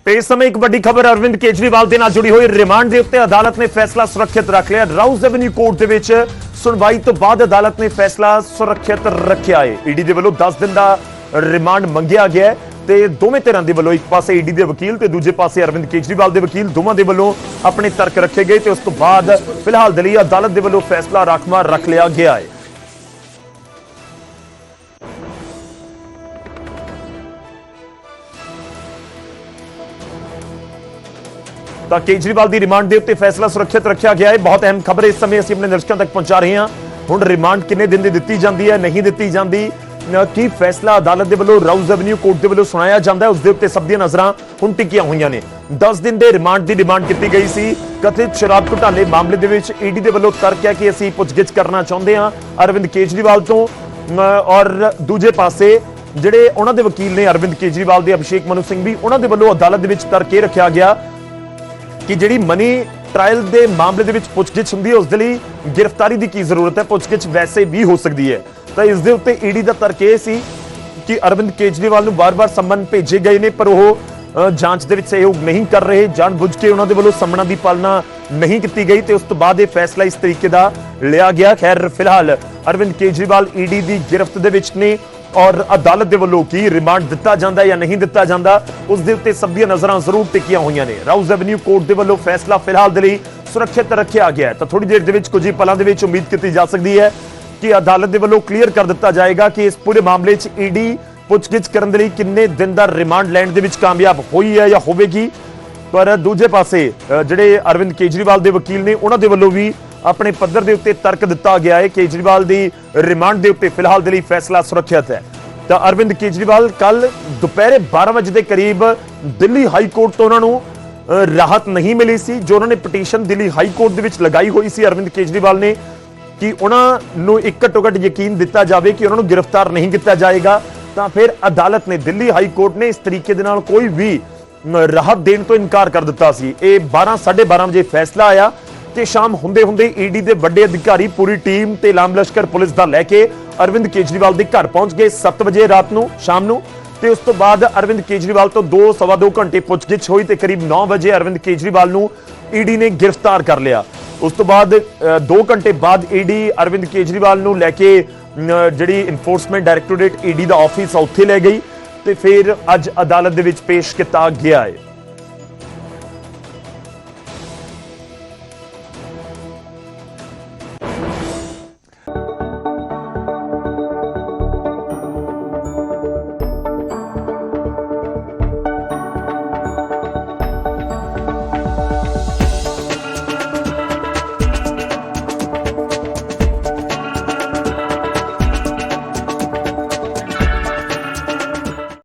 ਤੇ ਇਸ ਸਮੇਂ ਇੱਕ ਵੱਡੀ ਖਬਰ ਅਰਵਿੰਦ ਕੇਜਰੀਵਾਲ ਦੇ ਨਾਲ ਜੁੜੀ ਹੋਈ ਰਿਮਾਂਡ ਦੇ ਉੱਤੇ ਅਦਾਲਤ ਨੇ ਫੈਸਲਾ ਸੁਰੱਖਿਅਤ ਰੱਖ ਲਿਆ। ਰਾਉਜ਼ ਐਵਨਿਊ ਕੋਰਟ ਦੇ ਵਿੱਚ ਸੁਣਵਾਈ ਤੋਂ ਬਾਅਦ ਅਦਾਲਤ ਨੇ ਫੈਸਲਾ ਸੁਰੱਖਿਅਤ ਰੱਖਿਆ ਹੈ। ਈਡੀ ਦੇ ਵੱਲੋਂ 10 ਦਿਨ ਦਾ ਰਿਮਾਂਡ ਮੰਗਿਆ ਗਿਆ ਹੈ। ਤੇ ਦੋਵੇਂ ਧਿਰਾਂ ਦੇ ਵੱਲੋਂ ਇੱਕ ਪਾਸੇ ਈਡੀ ਦੇ ਵਕੀਲ ਤੇ ਦੂਜੇ ਪਾਸੇ ਅਰਵਿੰਦ ਕੇਜਰੀਵਾਲ ਦੇ ਵਕੀਲ ਦੋਵਾਂ ਦੇ ਵੱਲੋਂ ਆਪਣੇ ਤਰਕ ਰੱਖੇ ਗਏ ਤੇ ਉਸ ਤੋਂ ਬਾਅਦ ਫਿਲਹਾਲ ਦੇ ਅਦਾਲਤ ਦੇ ਵੱਲੋਂ ਫੈਸਲਾ ਰਾਖਵਾਂ ਰੱਖ ਲਿਆ ਗਿਆ ਹੈ। ਤਾਂ ਕੇਜਰੀਵਾਲ ਦੀ ਰਿਮਾਂਡ ਦੇ ਉੱਤੇ ਫੈਸਲਾ ਸੁਰੱਖਿਅਤ ਰੱਖਿਆ ਗਿਆ ਹੈ। ਬਹੁਤ ਅਹਿਮ ਖਬਰ ਇਸ ਸਮੇਂ ਅਸੀਂ ਆਪਣੇ ਦਰਸ਼ਕਾਂ ਤੱਕ ਪਹੁੰਚਾ ਰਹੇ ਹਾਂ। ਹੁਣ ਰਿਮਾਂਡ ਕਿੰਨੇ ਦਿਨ ਦੀ ਦਿੱਤੀ ਜਾਂਦੀ ਹੈ, ਨਹੀਂ ਦਿੱਤੀ ਜਾਂਦੀ? ਕੀ ਫੈਸਲਾ ਅਦਾਲਤ ਦੇ ਵੱਲੋਂ ਰਾਊਜ਼ ਐਵਨਿਊ ਕੋਰਟ ਦੇ ਵੱਲੋਂ ਸੁਣਾਇਆ ਜਾਂਦਾ ਹੈ। ਉਸ ਦੇ ਉੱਤੇ ਸਭ ਦੀਆਂ ਨਜ਼ਰਾਂ ਹੁਣ ਟਿਕੀਆਂ ਹੋਈਆਂ ਨੇ। 10 ਦਿਨ ਦੇ ਰਿਮਾਂਡ ਦੀ ਡਿਮਾਂਡ ਕੀਤੀ ਗਈ ਸੀ। ਕਥਿਤ ਸ਼ਰਾਬ ਘੁਟਾਲੇ ਮਾਮਲੇ ਦੇ ਵਿੱਚ ਈਡੀ ਦੇ ਵੱਲੋਂ ਤਰਕ ਹੈ ਕਿ ਅਸੀਂ ਪੁੱਛਗਿੱਛ ਕਰਨਾ ਚਾਹੁੰਦੇ ਹਾਂ ਅਰਵਿੰਦ ਕੇਜਰੀਵਾਲ ਤੋਂ। ਔਰ ਦੂਜੇ ਪਾਸੇ ਜਿਹੜੇ ਉਹਨਾਂ ਦੇ ਵਕੀਲ ਨੇ ਅਰਵਿੰਦ ਕੇਜਰੀਵਾਲ ਦੇ ਅਭਿਸ਼ੇਕ ਮਨੂ ਸਿੰਘ ਵੀ, ਉਹਨਾਂ ਦੇ ਵੱਲੋਂ ਅਦਾਲਤ ਦੇ ਵਿੱਚ ਤਰਕ ਇਹ ਰੱਖਿਆ ਗਿਆ ਕਿ ਜਿਹੜੀ ਮਨੀ ਟ੍ਰਾਇਲ ਦੇ ਮਾਮਲੇ ਦੇ ਵਿੱਚ ਪੁੱਛਗਿੱਛ ਹੁੰਦੀ ਹੈ, ਉਸ ਦੇ ਲਈ ਗ੍ਰਿਫਤਾਰੀ ਦੀ ਕੀ ਜ਼ਰੂਰਤ ਹੈ? ਪੁੱਛਗਿੱਛ ਵੈਸੇ ਵੀ ਹੋ ਸਕਦੀ ਹੈ। ਤਾਂ ਇਸ ਦੇ ਉੱਤੇ ਈਡੀ ਦਾ ਤਰਕ ਇਹ ਸੀ ਕਿ ਅਰਵਿੰਦ ਕੇਜਰੀਵਾਲ ਨੂੰ ਵਾਰ-ਵਾਰ ਸੰਮਨ ਭੇਜੇ ਗਏ ਨੇ, ਪਰ ਉਹ ਜਾਂਚ ਦੇ ਵਿੱਚ ਸਹਿਯੋਗ ਨਹੀਂ ਕਰ ਰਹੇ, ਜਾਣਬੁੱਝ ਕੇ ਉਹਨਾਂ ਦੇ ਵੱਲੋਂ ਸੰਮਨਾਂ ਦੀ ਪਾਲਣਾ ਨਹੀਂ ਕੀਤੀ ਗਈ ਤੇ ਉਸ ਤੋਂ ਬਾਅਦ ਇਹ ਫੈਸਲਾ ਇਸ ਤਰੀਕੇ ਦਾ ਲਿਆ ਗਿਆ। ਖੈਰ, ਫਿਲਹਾਲ ਅਰਵਿੰਦ ਕੇਜਰੀਵਾਲ ਈਡੀ ਦੀ ਗ੍ਰਿਫ਼ਤ ਦੇ ਵਿੱਚ ਨੇ ਔਰ ਅਦਾਲਤ ਦੇ ਵੱਲੋਂ ਕੀ ਰਿਮਾਂਡ ਦਿੱਤਾ ਜਾਂਦਾ ਜਾਂ ਨਹੀਂ ਦਿੱਤਾ ਜਾਂਦਾ, ਉਸ ਦੇ ਉੱਤੇ ਸਭ ਦੀਆਂ ਨਜ਼ਰਾਂ ਜ਼ਰੂਰ ਟਿਕੀਆਂ ਹੋਈਆਂ ਨੇ। ਰਾਊਜ਼ ਐਵਨਿਊ ਕੋਰਟ ਦੇ ਵੱਲੋਂ ਫੈਸਲਾ ਫਿਲਹਾਲ ਦੇ ਲਈ ਸੁਰੱਖਿਅਤ ਰੱਖਿਆ ਗਿਆ ਤਾਂ ਥੋੜੀ ਦੇਰ ਦੇ ਵਿੱਚ ਕੁਝ ਹੀ ਪਲਾਂ ਦੇ ਵਿੱਚ ਉਮੀਦ ਕੀਤੀ ਜਾ ਸਕਦੀ ਹੈ ਕਿ ਅਦਾਲਤ ਦੇ ਵੱਲੋਂ ਕਲੀਅਰ ਕਰ ਦਿੱਤਾ ਜਾਏਗਾ ਕਿ ਇਸ ਪੂਰੇ ਮਾਮਲੇ 'ਚ ਈਡੀ ਪੁੱਛਗਿੱਛ ਕਰਨ ਦੇ ਲਈ ਕਿੰਨੇ ਦਿਨ ਦਾ ਰਿਮਾਂਡ ਲੈਣ ਦੇ ਵਿੱਚ ਕਾਮਯਾਬ ਹੋਈ ਹੈ ਜਾਂ ਹੋਵੇਗੀ? ਪਰ ਦੂਜੇ ਪਾਸੇ ਜਿਹੜੇ ਅਰਵਿੰਦ ਕੇਜਰੀਵਾਲ ਦੇ ਵਕੀਲ ਨੇ, ਉਹਨਾਂ ਦੇ ਵੱਲੋਂ ਵੀ ਆਪਣੇ ਪੱਧਰ ਦੇ ਉੱਤੇ ਤਰਕ ਦਿੱਤਾ ਗਿਆ ਹੈ। ਕੇਜਰੀਵਾਲ ਦੀ ਰਿਮਾਂਡ ਦੇ ਉੱਤੇ ਫਿਲਹਾਲ ਦੇ ਲਈ ਫੈਸਲਾ ਸੁਰੱਖਿਅਤ ਹੈ। ਤਾਂ ਅਰਵਿੰਦ ਕੇਜਰੀਵਾਲ ਕੱਲ ਦੁਪਹਿਰੇ 12 ਵਜੇ ਦੇ ਕਰੀਬ ਦਿੱਲੀ ਹਾਈ ਕੋਰਟ ਤੋਂ ਉਹਨਾਂ ਨੂੰ ਰਾਹਤ ਨਹੀਂ ਮਿਲੀ ਸੀ, ਜੋ ਉਹਨਾਂ ਨੇ ਪਟੀਸ਼ਨ ਦਿੱਲੀ ਹਾਈ ਕੋਰਟ ਦੇ ਵਿੱਚ ਲਗਾਈ ਹੋਈ ਸੀ। ਅਰਵਿੰਦ ਕੇਜਰੀਵਾਲ ਨੇ ਕਿ ਉਹਨਾਂ ਨੂੰ ਇੱਕ ਘੱਟੋ ਘੱਟ ਯਕੀਨ ਦਿੱਤਾ ਜਾਵੇ ਕਿ ਉਹਨਾਂ ਨੂੰ ਗ੍ਰਿਫਤਾਰ ਨਹੀਂ ਕੀਤਾ ਜਾਏਗਾ, ਤਾਂ ਫਿਰ ਅਦਾਲਤ ਨੇ ਦਿੱਲੀ ਹਾਈ ਕੋਰਟ ਨੇ ਇਸ ਤਰੀਕੇ ਦੇ ਨਾਲ ਕੋਈ ਵੀ ਰਾਹਤ ਦੇਣ ਤੋਂ ਇਨਕਾਰ ਕਰ ਦਿੱਤਾ ਸੀ। ਇਹ 12 12:30 ਵਜੇ ਫੈਸਲਾ ਆਇਆ ਤੇ ਸ਼ਾਮ ਹੁੰਦੇ ਹੁੰਦੇ ਈਡੀ ਦੇ ਵੱਡੇ ਅਧਿਕਾਰੀ ਪੂਰੀ ਟੀਮ ਤੇ ਲਾਮ ਲਸ਼ਕਰ ਪੁਲਿਸ ਦਾ ਲੈ ਕੇ ਅਰਵਿੰਦ ਕੇਜਰੀਵਾਲ ਦੇ ਘਰ ਪਹੁੰਚ ਗਏ 7 ਵਜੇ ਰਾਤ ਨੂੰ, ਸ਼ਾਮ ਨੂੰ ਤੇ ਉਸ ਤੋਂ ਬਾਅਦ ਅਰਵਿੰਦ ਕੇਜਰੀਵਾਲ ਤੋਂ 2 ਸਵਾ 2 ਘੰਟੇ ਪੁੱਛਗਿੱਛ ਹੋਈ ਤੇ ਕਰੀਬ 9 ਵਜੇ ਅਰਵਿੰਦ ਕੇਜਰੀਵਾਲ ਨੂੰ ਈਡੀ ਨੇ ਗ੍ਰਿਫਤਾਰ ਕਰ ਲਿਆ। ਉਸ ਤੋਂ ਬਾਅਦ 2 ਘੰਟੇ ਬਾਅਦ ਈਡੀ ਅਰਵਿੰਦ ਕੇਜਰੀਵਾਲ ਨੂੰ ਲੈ ਕੇ ਜਿਹੜੀ ਇਨਫੋਰਸਮੈਂਟ ਡਾਇਰੈਕਟੋਰੇਟ ਈਡੀ ਦਾ ਆਫਿਸ ਆ, ਉੱਥੇ ਲੈ ਗਈ ਤੇ ਫਿਰ ਅੱਜ ਅਦਾਲਤ ਦੇ ਵਿੱਚ ਪੇਸ਼ ਕੀਤਾ ਗਿਆ ਹੈ।